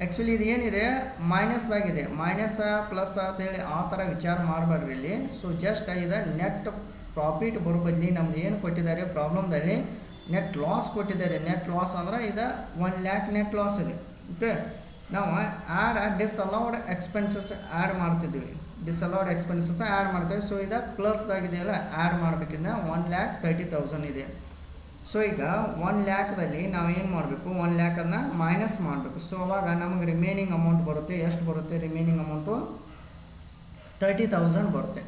ಆ್ಯಕ್ಚುಲಿ ಇದು ಏನಿದೆ? ಮೈನಸ್ದಾಗಿದೆ ಮೈನಸ್ ಪ್ಲಸ್ ಅಂತೇಳಿ ಆ ಥರ ವಿಚಾರ ಮಾಡಬೇಡ್ರಿ ಇಲ್ಲಿ. ಸೊ ಜಸ್ಟ್ ಇದು ನೆಟ್ ಪ್ರಾಫಿಟ್ ಬರೋ ಬದಲಿ ನಮ್ದು ಏನು ಕೊಟ್ಟಿದ್ದಾರೆ? ಪ್ರಾಬ್ಲಮ್ದಲ್ಲಿ ನೆಟ್ ಲಾಸ್ ಕೊಟ್ಟಿದ್ದಾರೆ. ನೆಟ್ ಲಾಸ್ ಅಂದ್ರೆ ಇದು ಒನ್ ಲ್ಯಾಕ್ ನೆಟ್ ಲಾಸ್ ಇದೆ. ಓಕೆ ನಾವು ಆ್ಯಡ್ ಡಿಸ್ಅಲೌಡ್ ಎಕ್ಸ್ಪೆನ್ಸಸ್ ಆ್ಯಡ್ ಮಾಡ್ತಿದ್ವಿ. ಡಿಸ್ಅಲೌಡ್ ಎಕ್ಸ್ಪೆನ್ಸಸ್ ಆ್ಯಡ್ ಮಾಡ್ತೇವೆ. ಸೊ ಇದು ಪ್ಲಸ್ದಾಗಿದೆಯಲ್ಲ ಆ್ಯಡ್ ಮಾಡಬೇಕಿಂದ ಒನ್ ಲ್ಯಾಕ್ ತರ್ಟಿ ತೌಸಂಡ್ ಇದೆ. ಸೊ ಈಗ ಒನ್ ಲ್ಯಾಕ್ದಲ್ಲಿ ನಾವು ಏನು ಮಾಡಬೇಕು? ಒನ್ ಲ್ಯಾಕನ್ನು ಮೈನಸ್ ಮಾಡಬೇಕು. ಸೊ ಅವಾಗ ನಮಗೆ ರಿಮೇನಿಂಗ್ ಅಮೌಂಟ್ ಬರುತ್ತೆ. ಎಷ್ಟು ಬರುತ್ತೆ? ರಿಮೇನಿಂಗ್ ಅಮೌಂಟು ತರ್ಟಿ ತೌಸಂಡ್ ಬರುತ್ತೆ.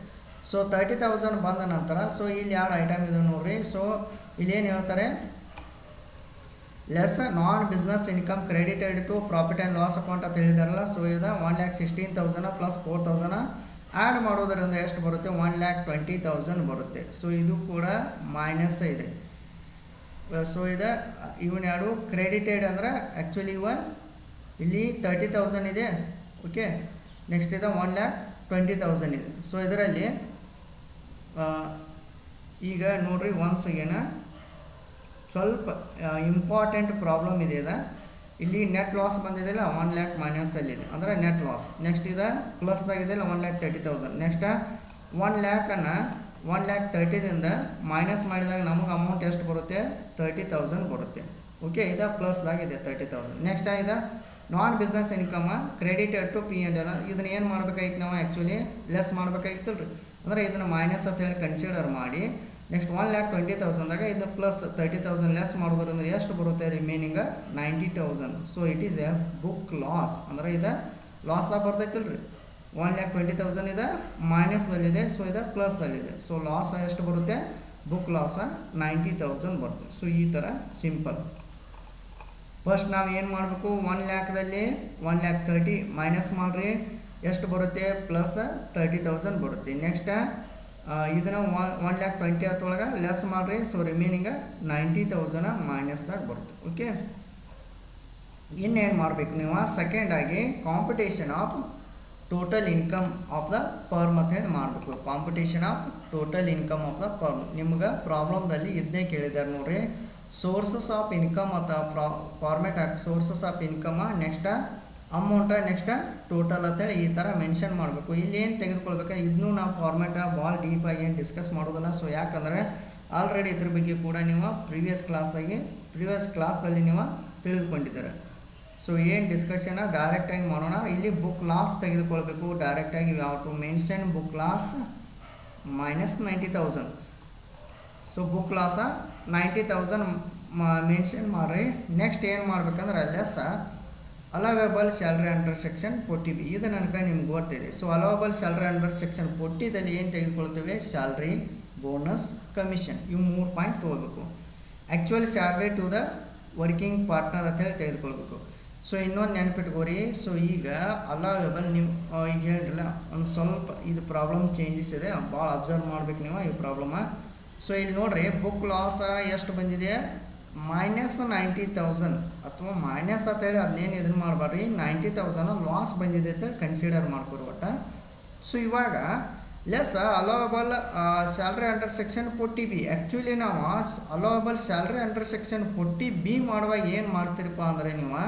ಸೊ ತರ್ಟಿ ತೌಸಂಡ್ ಬಂದ ನಂತರ ಸೊ ಇಲ್ಲಿ ಯಾರು ಐಟಮ್ ಇದೆ ನೋಡ್ರಿ? ಸೊ ಇಲ್ಲೇನು ಹೇಳ್ತಾರೆ? Less non business income credited to profit and loss account ಅಂತ ಹೇಳಿದಾರಲ್ಲ ಸೊ ಇದು one lakh sixteen thousand plus four thousand add ಮಾಡೋದರಿಂದ ಎಷ್ಟು ಬರುತ್ತೆ? ಒನ್ ಲ್ಯಾಕ್ ಟ್ವೆಂಟಿ ತೌಸಂಡ್ ಬರುತ್ತೆ. ಸೊ ಇದು ಕೂಡ ಮೈನಸ್ ಇದೆ. ಸೊ ಇದು ಇವನ್ನೆರಡು ಕ್ರೆಡಿಟೆಡ್ ಅಂದ್ರೆ ಆ್ಯಕ್ಚುಲಿ ಇವ ಇಲ್ಲಿ ತರ್ಟಿ ತೌಸಂಡ್ ಇದೆ. ಓಕೆ ನೆಕ್ಸ್ಟ್ ಇದೆ ಒನ್ ಲ್ಯಾಕ್ ಟ್ವೆಂಟಿ ತೌಸಂಡ್ ಇದೆ. ಸೊ ಇದರಲ್ಲಿ ಈಗ ನೋಡ್ರಿ ಒನ್ಸ್ ಅಗೇನ ಸ್ವಲ್ಪ ಇಂಪಾರ್ಟೆಂಟ್ ಪ್ರಾಬ್ಲಮ್ ಇದೆ ಇದು ಇಲ್ಲಿ ನೆಟ್ ಲಾಸ್ ಬಂದಿದೆಯಲ್ಲ ಒನ್ ಲ್ಯಾಕ್ ಮೈನಸಲ್ಲಿದೆ ಅಂದರೆ ನೆಟ್ ಲಾಸ್ ನೆಕ್ಸ್ಟ್ ಇದು ಪ್ಲಸ್ದಾಗಿದೆಯಲ್ಲ one lakh thirty thousand next one ಲ್ಯಾಕನ್ನು one lakh ತರ್ಟಿದಿಂದ ಮೈನಸ್ ಮಾಡಿದಾಗ ನಮಗೆ ಅಮೌಂಟ್ ಎಷ್ಟು ಬರುತ್ತೆ? ತರ್ಟಿ ತೌಸಂಡ್ ಬರುತ್ತೆ. ಓಕೆ ಇದು ಪ್ಲಸ್ದಾಗಿದೆ ತರ್ಟಿ ತೌಸಂಡ್ ನೆಕ್ಸ್ಟ್ ಇದು non business income credit to P N L ಇದನ್ನ ಏನು ಮಾಡ್ಬೇಕಾಗಿತ್ತು ನಾವು ಆ್ಯಕ್ಚುಲಿ ಲೆಸ್ ಮಾಡ್ಬೇಕಾಗಿತ್ತು ಅಂದರೆ ಇದನ್ನು ಮೈನಸ್ ಅಂತ ಹೇಳಿ ಕನ್ಸಿಡರ್ ಮಾಡಿ ನೆಕ್ಸ್ಟ್ ಒನ್ ಲ್ಯಾಕ್ ಟ್ವೆಂಟಿ ತೌಸಂಡಾಗ ಇದು ಪ್ಲಸ್ ತರ್ಟಿ ತೌಸಂಡ್ ಲೆಸ್ ಮಾಡೋದ್ರಿಂದ ಎಷ್ಟು ಬರುತ್ತೆ remaining ninety thousand so it is a book loss ಅಂದರೆ ಇದು ಲಾಸ್ ಬರ್ತೈತಿಲ್ಲ ರೀ ಒನ್ ಲ್ಯಾಕ್ ಟ್ವೆಂಟಿ ತೌಸಂಡ್ ಇದೆ ಮೈನಸ್ದಲ್ಲಿದೆ ಸೊ ಇದು ಪ್ಲಸ್ನಲ್ಲಿದೆ ಸೊ ಲಾಸ್ ಎಷ್ಟು ಬರುತ್ತೆ? ಬುಕ್ ಲಾಸ ನೈಂಟಿ ತೌಸಂಡ್ ಬರುತ್ತೆ. ಸೊ ಈ ಥರ ಸಿಂಪಲ್ ಫಸ್ಟ್ ನಾವು ಏನು ಮಾಡಬೇಕು? ಒನ್ ಲ್ಯಾಕ್ದಲ್ಲಿ ಒನ್ ಲ್ಯಾಕ್ ತರ್ಟಿ ಮೈನಸ್ ಮಾಡಿರಿ. ಎಷ್ಟು ಬರುತ್ತೆ? ಪ್ಲಸ್ ತರ್ಟಿ ತೌಸಂಡ್ ಬರುತ್ತೆ. ನೆಕ್ಸ್ಟ್ ಇದನ್ನು ಒನ್ ಒನ್ ಲ್ಯಾಕ್ ಟ್ವೆಂಟಿ ಹತ್ತೊಳಗೆ ಲೆಸ್ ಮಾಡಿರಿ ಸೊ ರಿಮೈನಿಂಗ್ ನೈಂಟಿ ತೌಸಂಡ್ ಮೈನಸ್ದಾಗ ಬರುತ್ತೆ ಓಕೆ ಇನ್ನೇನು ಮಾಡಬೇಕು ನೀವು? ಸೆಕೆಂಡ್ ಆಗಿ computation of total income of the firm ಅಂತ ಹೇಳಿ ಮಾಡಬೇಕು? Computation of total income of the firm ನಿಮ್ಗೆ ಪ್ರಾಬ್ಲಮ್ದಲ್ಲಿ ಇದನ್ನೇ ಕೇಳಿದ್ದಾರೆ ನೋಡಿರಿ. ಸೋರ್ಸಸ್ ಆಫ್ ಇನ್ಕಮ್ ಅಥವಾ pro format of sources of income next amount next total ಅಂತೇಳಿ ಈ ಥರ ಮೆನ್ಷನ್ ಮಾಡಬೇಕು. ಇಲ್ಲಿ ಏನು ತೆಗೆದುಕೊಳ್ಬೇಕು? ಇದನ್ನೂ ನಾವು ಫಾರ್ಮೆಟ ಭಾಳ ಡೀಪಾಗಿ ಏನು ಡಿಸ್ಕಸ್ ಮಾಡೋದಿಲ್ಲ. ಸೊ ಯಾಕಂದರೆ ಆಲ್ರೆಡಿ ಇದ್ರ ಬಗ್ಗೆ ಕೂಡ ನೀವು ಪ್ರಿವಿಯಸ್ ಕ್ಲಾಸ್ದಾಗಿ ಪ್ರಿವಿಯಸ್ ಕ್ಲಾಸಲ್ಲಿ ನೀವು ತಿಳಿದುಕೊಂಡಿದ್ದೀರ. ಸೊ ಏನು ಡಿಸ್ಕಷನ ಡೈರೆಕ್ಟಾಗಿ ಮಾಡೋಣ. ಇಲ್ಲಿ ಬುಕ್ ಲಾಸ್ ತೆಗೆದುಕೊಳ್ಬೇಕು. ಡೈರೆಕ್ಟಾಗಿ ಯಾವ to mention book loss minus ninety thousand so book loss ninety thousand mention ಮಾಡಿರಿ. ನೆಕ್ಸ್ಟ್ ಏನು ಮಾಡ್ಬೇಕಂದ್ರೆ less allowable salary under section forty B ಇದು ನನಗೆ ನಿಮ್ಗೆ ಗೊತ್ತಿದೆ so allowable salary under section ಫೋರ್ಟಿದಲ್ಲಿ ಏನು ತೆಗೆದುಕೊಳ್ತೇವೆ? ಸ್ಯಾಲ್ರಿ ಬೋನಸ್ ಕಮಿಷನ್ ಇವು ಮೂರು ಪಾಯಿಂಟ್ ತೊಗೋಬೇಕು. Actual salary to the working partner ಅಂತ ಹೇಳಿ ತೆಗೆದುಕೊಳ್ಬೇಕು. ಸೊ ಇನ್ನೊಂದು ನೆನಪಿಟ್ಕೋರಿ ಸೊ ಈಗ ಅಲವೇಬಲ್ ನೀವು ಈಗ ಹೇಳಿರಲ್ಲ ಒಂದು ಸ್ವಲ್ಪ ಇದು ಪ್ರಾಬ್ಲಮ್ ಚೇಂಜಸ್ ಇದೆ. ಭಾಳ ಅಬ್ಸರ್ವ್ ಮಾಡ್ಬೇಕು ನೀವು ಈ ಪ್ರಾಬ್ಲಮ ಸೊ ಇಲ್ಲಿ ನೋಡ್ರಿ ಬುಕ್ ಲಾಸ್ ಎಷ್ಟು ಬಂದಿದೆ? ಮೈನಸ್ ನೈಂಟಿ ತೌಸಂಡ್ ಅಥವಾ ಮೈನಸ್ ಅಂತ ಹೇಳಿ ಅದನ್ನೇನು ಇದನ್ನು ಮಾಡಬೇಡ್ರಿ ನೈಂಟಿ ತೌಸಂಡ್ ಲಾಸ್ ಬಂದಿದೆ ಅಂತೇಳಿ ಕನ್ಸಿಡರ್ ಮಾಡ್ಕೊರಿ ಒಟ್ಟು. ಸೊ ಇವಾಗ less allowable salary under section forty B. Actually ನಾವು allowable salary under section forty B ಮಾಡುವಾಗ ಏನು ಮಾಡ್ತೀರಪ್ಪ ಅಂದರೆ ನೀವು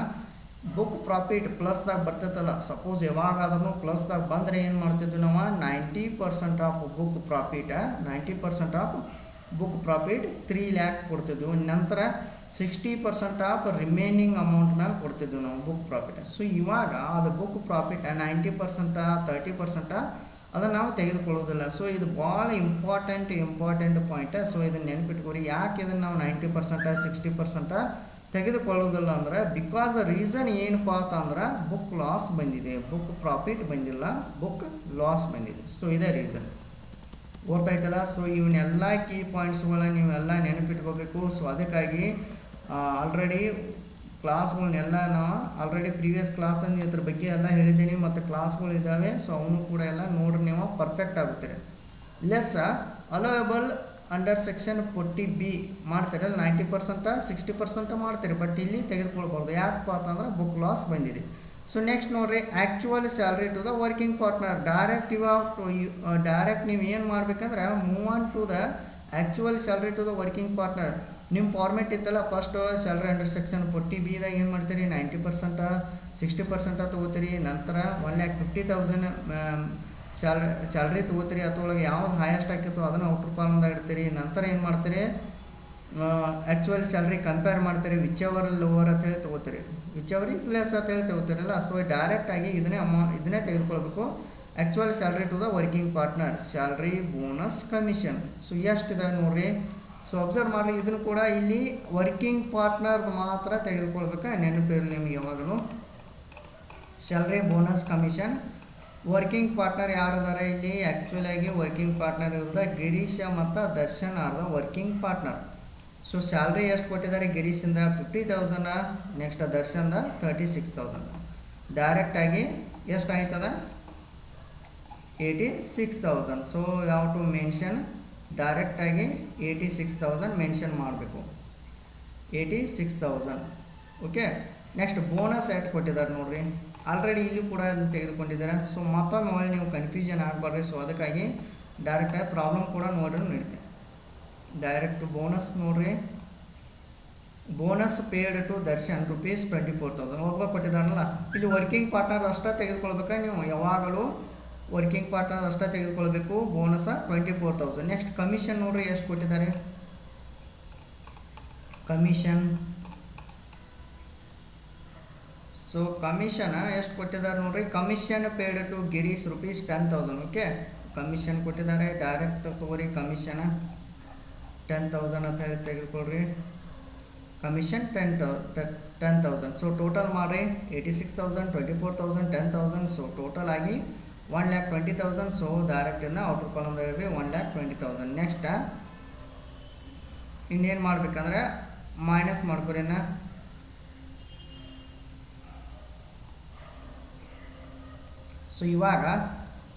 ಬುಕ್ ಪ್ರಾಫಿಟ್ ಪ್ಲಸ್ದಾಗ ಬರ್ತೈತಲ್ಲ. ಸಪೋಸ್ ಯಾವಾಗಾದ್ರೂ ಪ್ಲಸ್ದಾಗ ಬಂದರೆ ಏನು ಮಾಡ್ತಿದ್ವಿ ನಾವು? Ninety percent of book profit ninety percent of book profit three lakh ಕೊಡ್ತಿದ್ವು. ನಂತರ sixty percent of remaining amount ಮೇಲೆ ಕೊಡ್ತಿದ್ವಿ ನಾವು ಬುಕ್ ಪ್ರಾಫಿಟ್ ಸೊ ಇವಾಗ ಅದು book profit ninety percent thirty percent ಅದನ್ನು ನಾವು ತೆಗೆದುಕೊಳ್ಳೋದಿಲ್ಲ ಸೊ ಇದು ಭಾಳ ಇಂಪಾರ್ಟೆಂಟ್ ಇಂಪಾರ್ಟೆಂಟ್ ಪಾಯಿಂಟ್ ಸೊ ಇದನ್ನು ನೆನಪಿಟ್ಕೊರಿ ಯಾಕೆ ಇದನ್ನು ನಾವು ನೈಂಟಿ ಪರ್ಸೆಂಟ ಸಿಕ್ಸ್ಟಿ ಪರ್ಸೆಂಟ ತೆಗೆದುಕೊಳ್ಳೋದಿಲ್ಲ ಅಂದರೆ ಬಿಕಾಸ್ ರೀಸನ್ ಏನಪ್ಪ ಅಂತಂದ್ರೆ ಬುಕ್ ಲಾಸ್ ಬಂದಿದೆ. ಬುಕ್ ಪ್ರಾಫಿಟ್ ಬಂದಿಲ್ಲ. ಬುಕ್ ಲಾಸ್ ಬಂದಿದೆ. ಸೊ ಇದೇ ರೀಸನ್ ಗೊತ್ತಾಯ್ತಲ್ಲ ಸೊ ಇವನ್ನೆಲ್ಲ ಕೀ ಪಾಯಿಂಟ್ಸ್ಗಳನ್ನ ನೀವೆಲ್ಲ ನೆನಪಿಟ್ಕೋಬೇಕು. ಸೊ ಅದಕ್ಕಾಗಿ ಆಲ್ರೆಡಿ ಕ್ಲಾಸ್ಗಳನ್ನೆಲ್ಲ ನಾವು ಆಲ್ರೆಡಿ ಪ್ರೀವಿಯಸ್ ಕ್ಲಾಸನ್ನು ಇದ್ರ ಬಗ್ಗೆ ಎಲ್ಲ ಹೇಳಿದ್ದೀನಿ. ಮತ್ತು ಕ್ಲಾಸ್ಗಳಿದ್ದಾವೆ ಸೊ ಅವನು ಕೂಡ ಎಲ್ಲ ನೋಡ್ರಿ ನೀವು perfect ಆಗುತ್ತೀರಿ. Less allowable under section forty B ಮಾಡ್ತಾರೆ ನೈಂಟಿ ಪರ್ಸೆಂಟ ಸಿಕ್ಸ್ಟಿ ಪರ್ಸೆಂಟ್ ಮಾಡ್ತಾರೆ. ಬಟ್ ಇಲ್ಲಿ ತೆಗೆದುಕೊಳ್ಬಾರ್ದು. ಯಾಕಪ್ಪ ಅಂತಂದ್ರೆ ಬುಕ್ ಲಾಸ್ ಬಂದಿದೆ. ಸೊ ನೆಕ್ಸ್ಟ್ ನೋಡ್ರಿ actual salary to the working partner direct ಇವಾಗ ಟು ಡೈರೆಕ್ಟ್ ನೀವು ಏನು ಮಾಡಬೇಕಂದ್ರೆ move on to the actual salary to the working partner ನಿಮ್ಮ ಫಾರ್ಮೆಟ್ ಇತ್ತಲ್ಲ first salary under section forty ಬಿದಾಗ ಏನು ಮಾಡ್ತೀರಿ? ನೈಂಟಿ ಪರ್ಸೆಂಟ ಸಿಕ್ಸ್ಟಿ ಪರ್ಸೆಂಟ ತೊಗೋತೀರಿ. ನಂತರ one lakh fifty thousand salary salary ತೊಗೋತೀರಿ. ಅದ್ರೊಳಗೆ ಯಾವ್ದು ಹೈಯೆಸ್ಟ್ ಆಗಿತ್ತು ಅದನ್ನು ಔಟ್ರ್ ಕಾಲಮ್ದಾಗ ಇಡ್ತೀರಿ. ನಂತರ ಏನು ಮಾಡ್ತೀರಿ? ಆ್ಯಕ್ಚುಯಲ್ ಸ್ಯಾಲ್ರಿ ಕಂಪೇರ್ ಮಾಡ್ತಾರೆ ವಿಚ್ ಅವರ್ ಲೋವರ್ ಅಂತ ಹೇಳಿ ತೊಗೋತಾರೆ. ವಿಚ್ ಅವರ್ ಇಸ್ ಲೆಸ್ ಅಂತ ಹೇಳಿ ತಗೋತಾರಲ್ಲ ಸೊ ಡೈರೆಕ್ಟಾಗಿ ಇದನ್ನೇ ಅಮೌ ಇದನ್ನೇ ತೆಗೆದುಕೊಳ್ಬೇಕು. Actual salary to the working partner salary bonus commission so ಎಷ್ಟಿದೆ ನೋಡ್ರಿ. ಸೊ ಅಬ್ಸರ್ವ್ ಮಾಡಿ ಇದನ್ನು ಕೂಡ ಇಲ್ಲಿ ವರ್ಕಿಂಗ್ ಪಾರ್ಟ್ನರ್ದು ಮಾತ್ರ ತೆಗೆದುಕೊಳ್ಬೇಕು? ನೆನಪಿರಲಿ ನಿಮಗೆ ಯಾವಾಗಲೂ. Salary bonus commission working partner ಯಾರದಾರೆ ಇಲ್ಲಿ? ಆ್ಯಕ್ಚುಲಾಗಿ ವರ್ಕಿಂಗ್ ಪಾರ್ಟ್ನರ್ ಇರೋದ ಗಿರೀಶ ಮತ್ತು Darshan are the working partner so salary ಎಷ್ಟು ಕೊಟ್ಟಿದ್ದಾರೆ ಗಿರೀಶಿಂದ ಫಿಫ್ಟಿ ತೌಸಂಡ ನೆಕ್ಸ್ಟ್ ದರ್ಶನ್ದ ತರ್ಟಿ ಸಿಕ್ಸ್ ತೌಸಂಡ್ ಡೈರೆಕ್ಟಾಗಿ ಎಷ್ಟು ಆಯ್ತದ? ಏಯ್ಟಿ ಸಿಕ್ಸ್ ತೌಸಂಡ್ ಸೊ ಯಾವ ಟು ಮೆನ್ಷನ್ ಡೈರೆಕ್ಟಾಗಿ ಏಯ್ಟಿ ಸಿಕ್ಸ್ ತೌಸಂಡ್ ಮೆನ್ಷನ್ ಮಾಡಬೇಕು. Eighty six thousand okay next bonus ಎಷ್ಟು ಕೊಟ್ಟಿದ್ದಾರೆ ನೋಡ್ರಿ. ಆಲ್ರೆಡಿ ಇಲ್ಲಿ ಕೂಡ ತೆಗೆದುಕೊಂಡಿದ್ದಾರೆ. ಸೊ ಮತ್ತೊಮ್ಮೆ ನೀವು ಕನ್ಫ್ಯೂಷನ್ ಆಗಬಾರ್ರಿ ಸೊ ಅದಕ್ಕಾಗಿ ಡೈರೆಕ್ಟಾಗಿ ಪ್ರಾಬ್ಲಮ್ ಕೂಡ ನೋಡ್ರಿ ನಡೀತೆ ಡೈರೆಕ್ಟ್ ಬೋನಸ್ ನೋಡ್ರಿ. Bonus paid to Darshan rupees twenty four thousand ಒಬ್ಬ ಕೊಟ್ಟಿದ್ದಾರಲ್ಲ ಇಲ್ಲಿ ವರ್ಕಿಂಗ್ ಪಾರ್ಟ್ನರ್ ಅಷ್ಟೇ ತೆಗೆದುಕೊಳ್ಬೇಕಾ? ನೀವು ಯಾವಾಗಲೂ ವರ್ಕಿಂಗ್ ಪಾರ್ಟ್ನರ್ ಅಷ್ಟೇ ತೆಗೆದುಕೊಳ್ಬೇಕು. Bonus twenty four thousand next commission ನೋಡ್ರಿ ಎಷ್ಟು ಕೊಟ್ಟಿದ್ದಾರೆ? ಕಮಿಷನ್ ಸೊ ಕಮಿಷನ್ ಎಷ್ಟು ಕೊಟ್ಟಿದ್ದಾರೆ ನೋಡ್ರಿ? Commission paid to Girish rupees ten thousand okay commission ಕೊಟ್ಟಿದ್ದಾರೆ. ಡೈರೆಕ್ಟ್ ತಗೋರಿ ಕಮಿಷನ್ ಟೆನ್ ತೌಸಂಡ್ ಅಂತ ಹೇಳಿ ತೆಗೆದುಕೊಳ್ರಿ. ಕಮಿಷನ್ ಟೆನ್ ಟೌ ಟೆನ್ ತೌಸಂಡ್ ಸೊ ಟೋಟಲ್ ಮಾಡಿರಿ. Eighty six thousand twenty four thousand ten thousand so total ಆಗಿ one lakh twenty thousand so ಡೈರೆಕ್ಟಿಂದ outer column ಇರ್ರಿ one lakh twenty thousand next ಇನ್ನೇನು ಮಾಡ್ಬೇಕಂದ್ರೆ minus ಮಾಡ್ಕೊರಿನ ಸೊ ಇವಾಗ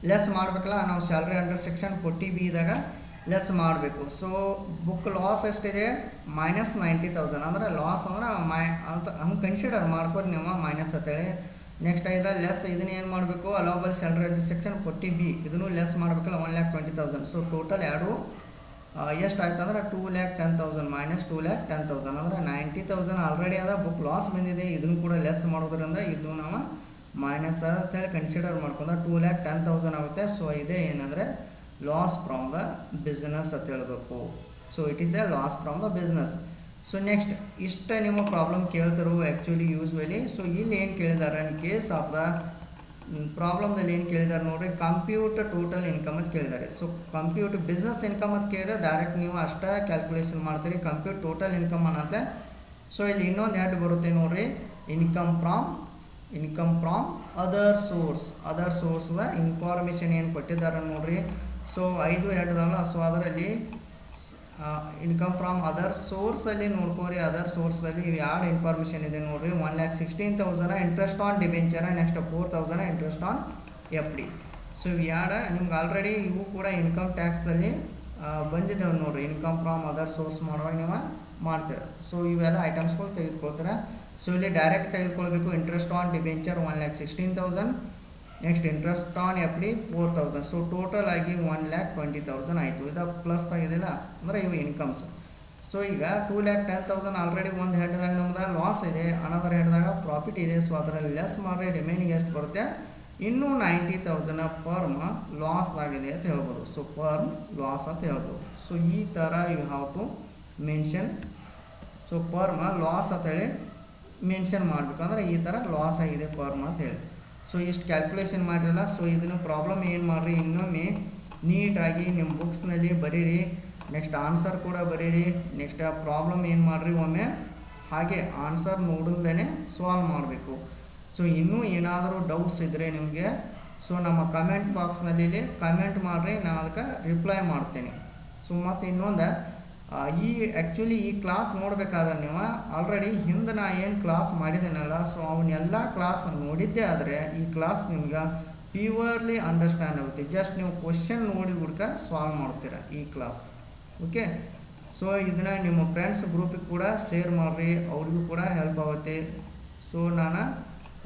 ಲೆಸ್ ಮಾಡಬೇಕಲ್ಲ, ನಾವು salary under section forty B ಇದ್ದಾಗ ಲೆಸ್ ಮಾಡಬೇಕು. ಸೊ ಬುಕ್ ಲಾಸ್ ಎಷ್ಟಿದೆ? ಮೈನಸ್ ನೈಂಟಿ ತೌಸಂಡ್ ಅಂದರೆ ಲಾಸ್ ಅಂದ್ರೆ ಮೈ ಅಂತ, ಹಂಗೆ ಕನ್ಸಿಡರ್ ಮಾಡ್ಕೊಡಿ ನೀವು ಮೈನಸ್ ಅಂತೇಳಿ. ನೆಕ್ಸ್ಟ್ ಐದ ಲೆಸ್ ಇದನ್ನ ಏನು ಮಾಡಬೇಕು? Allowable salary section forty B ಇದನ್ನು ಲೆಸ್ ಮಾಡಬೇಕಲ್ಲ one lakh twenty thousand so total ಎರಡು ಎಷ್ಟು ಆಯ್ತು ಅಂದ್ರೆ two lakh ten thousand minus two lakh ten thousand ಅಂದರೆ ನೈಂಟಿ ತೌಸಂಡ್ ಆಲ್ರೆಡಿ ಅದ ಬುಕ್ ಲಾಸ್ ಬಂದಿದೆ. ಇದನ್ನು ಕೂಡ ಲೆಸ್ ಮಾಡೋದ್ರಿಂದ ಇದು ನಾವು ಮೈನಸ್ ಅಂತೇಳಿ ಕನ್ಸಿಡರ್ ಮಾಡ್ಕೊಂಡ್ರೆ ಟೂ ಲ್ಯಾಕ್ ಟೆನ್ ತೌಸಂಡ್ ಆಗುತ್ತೆ. ಸೊ ಇದೇ ಏನಂದರೆ ಲಾಸ್ ಫ್ರಮ್ ದ ಬಿಸ್ನೆಸ್ ಅಂತ ಹೇಳ್ಬೇಕು. So it is a loss from the business so next ಇಷ್ಟ ನಿಮ್ಮ ಪ್ರಾಬ್ಲಮ್ ಕೇಳ್ತಾರೋ ಆ್ಯಕ್ಚುಲಿ ಯೂಸ್ವಲಿ ಸೊ ಇಲ್ಲಿ ಏನು ಕೇಳಿದ್ದಾರೆ ಇನ್ ಕೇಸ್ ಆಫ್ ದ ಪ್ರಾಬ್ಲಮ್ದಲ್ಲಿ ಏನು ಕೇಳಿದ್ದಾರೆ ನೋಡಿರಿ ಕಂಪ್ಯೂಟ್ ಟೋಟಲ್ ಇನ್ಕಮ್ ಅಂತ ಕೇಳಿದ್ದಾರೆ ಸೊ ಕಂಪ್ಯೂಟ್ ಬಿಸ್ನೆಸ್ ಇನ್ಕಮ್ ಅಂತ ಕೇಳಿದ್ರೆ ಡೈರೆಕ್ಟ್ ನೀವು ಅಷ್ಟೇ ಕ್ಯಾಲ್ಕುಲೇಷನ್ ಮಾಡ್ತೀರಿ ಕಂಪ್ಯೂಟ್ ಟೋಟಲ್ ಇನ್ಕಮ್ ಅನ್ನತ್ತೆ ಸೊ ಇಲ್ಲಿ ಇನ್ನೊಂದು ಎರಡು ಬರುತ್ತೆ ನೋಡಿರಿ income from income from other source other ಸೋರ್ಸ್ದ information ಏನು ಕೊಟ್ಟಿದ್ದಾರೆ ನೋಡ್ರಿ ಸೊ ಐದು ಎರಡದಲ್ಲ ಸೊ ಅದರಲ್ಲಿ ಇನ್ಕಮ್ ಫ್ರಾಮ್ ಅದರ್ ಸೋರ್ಸಲ್ಲಿ ನೋಡ್ಕೋರಿ. ಅದರ್ ಸೋರ್ಸಲ್ಲಿ ಎರಡು ಇನ್ಫಾರ್ಮೇಷನ್ ಇದೆ ನೋಡಿರಿ. One lakh sixteen thousand interest on debenture next four thousand interest on F D so ಇವು ಎರಡು ನಿಮ್ಗೆ ಆಲ್ರೆಡಿ ಇವು ಕೂಡ ಇನ್ಕಮ್ ಟ್ಯಾಕ್ಸಲ್ಲಿ ಬಂದಿದ್ದಾವೆ ನೋಡಿರಿ. ಇನ್ಕಮ್ ಫ್ರಾಮ್ ಅದರ್ ಸೋರ್ಸ್ ಮಾಡುವಾಗ ನೀವು ಮಾಡ್ತೀರ. ಸೊ ಇವೆಲ್ಲ ಐಟಮ್ಸ್ಗಳು ತೆಗೆದುಕೊಳ್ತಾರೆ. ಸೊ ಇಲ್ಲಿ ಡೈರೆಕ್ಟ್ ತೆಗೆದುಕೊಳ್ಬೇಕು. Interest on debenture one lakh sixteen thousand next interest on F D four thousand so total ಆಗಿ ಒನ್ ಲ್ಯಾಕ್ ಟ್ವೆಂಟಿ ತೌಸಂಡ್ ಆಯಿತು. ಇದು ಪ್ಲಸ್ ಆಗಿದೆಯಲ್ಲ ಅಂದರೆ ಇವು ಇನ್ಕಮ್ಸ್ ಸೊ ಈಗ two lakh ten thousand already ಒಂದು ಹೆಡ್ದಾಗ ಲಾಸ್ ಇದೆ. ಅನದರ್ ಹೆಡ್ದಾಗ ಪ್ರಾಫಿಟ್ ಇದೆ. ಸೊ ಅದರಲ್ಲಿ ಲೆಸ್ ಮಾಡಿದ್ರೆ ರಿಮೈನಿಂಗ್ ಎಷ್ಟು ಬರುತ್ತೆ? ಇನ್ನೂ ನೈಂಟಿ ತೌಸಂಡ್ ಪರ್ಮ್ ಲಾಸ್ ಆಗಿದೆ ಅಂತ ಹೇಳ್ಬೋದು. ಸೊ ಪರ್ಮ್ ಲಾಸ್ ಅಂತ ಹೇಳ್ಬೋದು. ಸೊ ಈ ಥರ you have to mention so firm loss ಅಂತೇಳಿ ಮೆನ್ಷನ್ ಮಾಡಬೇಕು. ಅಂದರೆ ಈ ಥರ ಲಾಸ್ ಆಗಿದೆ ಪರ್ಮ್ ಅಂತ ಹೇಳಿ. ಸೊ ಇಷ್ಟು ಕ್ಯಾಲ್ಕುಲೇಷನ್ ಮಾಡಿರಲ್ಲ. ಸೊ ಇದನ್ನು ಪ್ರಾಬ್ಲಮ್ ಏನು ಮಾಡಿರಿ? ಇನ್ನೊಮ್ಮೆ ನೀಟಾಗಿ ನಿಮ್ಮ ಬುಕ್ಸ್ನಲ್ಲಿ ಬರೀರಿ. ನೆಕ್ಸ್ಟ್ ಆನ್ಸರ್ ಕೂಡ ಬರೀರಿ. ನೆಕ್ಸ್ಟ್ ಆ ಪ್ರಾಬ್ಲಮ್ ಏನು ಮಾಡಿರಿ? ಒಮ್ಮೆ ಹಾಗೆ ಆನ್ಸರ್ ನೋಡಿಲ್ದೇ ಸಾಲ್ವ್ ಮಾಡಬೇಕು. ಸೊ ಇನ್ನೂ ಏನಾದರೂ ಡೌಟ್ಸ್ ಇದ್ದರೆ ನಿಮಗೆ ಸೊ ನಮ್ಮ ಕಮೆಂಟ್ ಬಾಕ್ಸ್ನಲ್ಲಿ ಕಮೆಂಟ್ ಮಾಡಿರಿ. ನಾನು ಅದಕ್ಕೆ ರಿಪ್ಲೈ ಮಾಡ್ತೀನಿ. ಸೊ ಮತ್ತು ಇನ್ನೊಂದು ಈ ಆ್ಯಕ್ಚುಲಿ ಈ ಕ್ಲಾಸ್ ನೋಡಬೇಕಾದ್ರೆ ನೀವು ಆಲ್ರೆಡಿ ಹಿಂದೆ ನಾ ಏನು ಕ್ಲಾಸ್ ಮಾಡಿದ್ದೀನಲ್ಲ ಸೊ ಅವನ್ನೆಲ್ಲ ಕ್ಲಾಸ್ ನೋಡಿದ್ದೆ ಆದರೆ ಈ ಕ್ಲಾಸ್ ನಿಮ್ಗೆ ಪ್ಯೂರ್ಲಿ ಅಂಡರ್ಸ್ಟ್ಯಾಂಡ್ ಆಗುತ್ತೆ. ಜಸ್ಟ್ ನೀವು ಕ್ವಶನ್ ನೋಡಿ ಹುಡ್ಕ ಸಾಲ್ವ್ ಮಾಡ್ತೀರಾ ಈ ಕ್ಲಾಸ್ ಓಕೆ ಸೊ ಇದನ್ನ ನಿಮ್ಮ ಫ್ರೆಂಡ್ಸ್ ಗ್ರೂಪಿಗೆ ಕೂಡ ಶೇರ್ ಮಾಡಿರಿ, ಅವ್ರಿಗೂ ಕೂಡ ಹೆಲ್ಪ್ ಆಗುತ್ತೆ. ಸೊ ನಾನು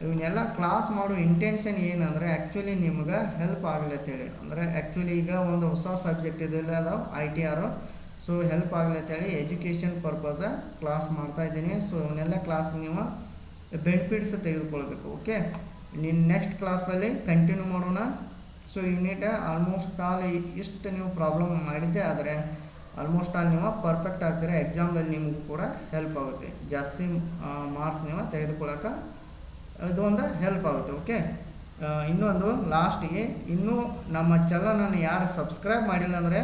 ಇವನ್ನೆಲ್ಲ ಕ್ಲಾಸ್ ಮಾಡೋ ಇಂಟೆನ್ಷನ್ ಏನಂದರೆ ಆ್ಯಕ್ಚುಲಿ ನಿಮ್ಗೆ ಹೆಲ್ಪ್ ಆಗಲಿ ಅಂತೇಳಿ ಅಂದರೆ ಆ್ಯಕ್ಚುಲಿ ಈಗ ಒಂದು ಹೊಸ ಸಬ್ಜೆಕ್ಟ್ ಇದೆಲ್ಲ ಅದಾವೆ ಐ ಟಿ ಆರು ಸೊ ಹೆಲ್ಪ್ ಆಗಲಿ ಅಂತೇಳಿ ಎಜುಕೇಷನ್ ಪರ್ಪಸ ಕ್ಲಾಸ್ ಮಾಡ್ತಾ ಇದ್ದೀನಿ. ಸೊ ಇವನ್ನೆಲ್ಲ ಕ್ಲಾಸ್ ನೀವು ಬೆನಿಫಿಟ್ಸ್ ತೆಗೆದುಕೊಳ್ಬೇಕು ಓಕೆ ನಿನ್ನ ನೆಕ್ಸ್ಟ್ ಕ್ಲಾಸಲ್ಲಿ ಕಂಟಿನ್ಯೂ ಮಾಡೋಣ. ಸೊ ಯೂನಿಟ್ ಆಲ್ಮೋಸ್ಟ್ ಆಲ್ ಇಷ್ಟು ನೀವು ಪ್ರಾಬ್ಲಮ್ ಮಾಡಿದ್ದೆ, ಆದರೆ ಆಲ್ಮೋಸ್ಟ್ ಆಲ್ ನೀವು ಪರ್ಫೆಕ್ಟ್ ಆಗ್ತೀರ. ಎಕ್ಸಾಮ್ದಲ್ಲಿ ನಿಮಗೂ ಕೂಡ ಹೆಲ್ಪ್ ಆಗುತ್ತೆ. ಜಾಸ್ತಿ ಮಾರ್ಕ್ಸ್ ನೀವು ತೆಗೆದುಕೊಳ್ಳೋಕೆ ಇದು ಹೆಲ್ಪ್ ಆಗುತ್ತೆ ಓಕೆ ಇನ್ನೊಂದು ಲಾಸ್ಟಿಗೆ ಇನ್ನೂ ನಮ್ಮ ಚಾನಲನ್ನು ಯಾರು ಸಬ್ಸ್ಕ್ರೈಬ್ ಮಾಡಿಲ್ಲ ಅಂದರೆ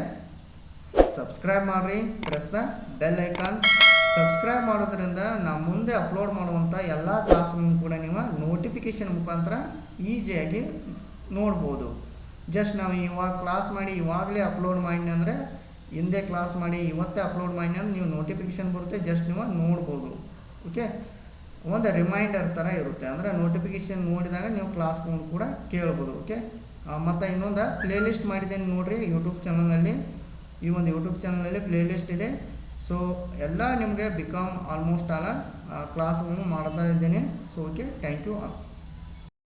ಸಬ್ಸ್ಕ್ರೈಬ್ ಮಾಡಿರಿ. Press the bell icon subscribe ಮಾಡೋದ್ರಿಂದ ನಾವು ಮುಂದೆ ಅಪ್ಲೋಡ್ ಮಾಡುವಂಥ ಎಲ್ಲ ಕ್ಲಾಸ್ಗಳನ್ನು ಕೂಡ ನೀವು ನೋಟಿಫಿಕೇಷನ್ ಮುಖಾಂತರ ಈಸಿಯಾಗಿ ನೋಡ್ಬೋದು. ಜಸ್ಟ್ ನಾವು ಇವಾಗ ಕ್ಲಾಸ್ ಮಾಡಿ ಇವಾಗಲೇ ಅಪ್ಲೋಡ್ ಮಾಡಿ ಅಂದರೆ ಹಿಂದೆ ಕ್ಲಾಸ್ ಮಾಡಿ ಇವತ್ತೇ ಅಪ್ಲೋಡ್ ಮಾಡಿ ಅಂದ್ರೆ ನೀವು ನೋಟಿಫಿಕೇಶನ್ ಬರುತ್ತೆ ಜಸ್ಟ್ ನೀವು ನೋಡ್ಬೋದು. ಓಕೆ ಒಂದು ರಿಮೈಂಡರ್ ಥರ ಇರುತ್ತೆ. ಅಂದರೆ ನೋಟಿಫಿಕೇಶನ್ ನೋಡಿದಾಗ ನೀವು ಕ್ಲಾಸ್ಗಳನ್ನು ಕೂಡ ಕೇಳ್ಬೋದು. ಓಕೆ ಮತ್ತು ಇನ್ನೊಂದು ಪ್ಲೇಲಿಸ್ಟ್ ಮಾಡಿದ್ದೇನೆ ನೋಡಿರಿ ಯೂಟ್ಯೂಬ್ ಚಾನಲ್ನಲ್ಲಿ ಈ ಒಂದು ಯೂಟ್ಯೂಬ್ ಚಾನಲಲ್ಲಿ ಪ್ಲೇಲಿಸ್ಟ್ ಇದೆ. ಸೊ ಎಲ್ಲ ನಿಮಗೆ ಬಿಕಾಮ್ ಆಲ್ಮೋಸ್ಟ್ ಆಲ್ ಕ್ಲಾಸ್ಗಳನ್ನು ಮಾಡ್ತಾ ಇದ್ದೇನೆ. So okay thank you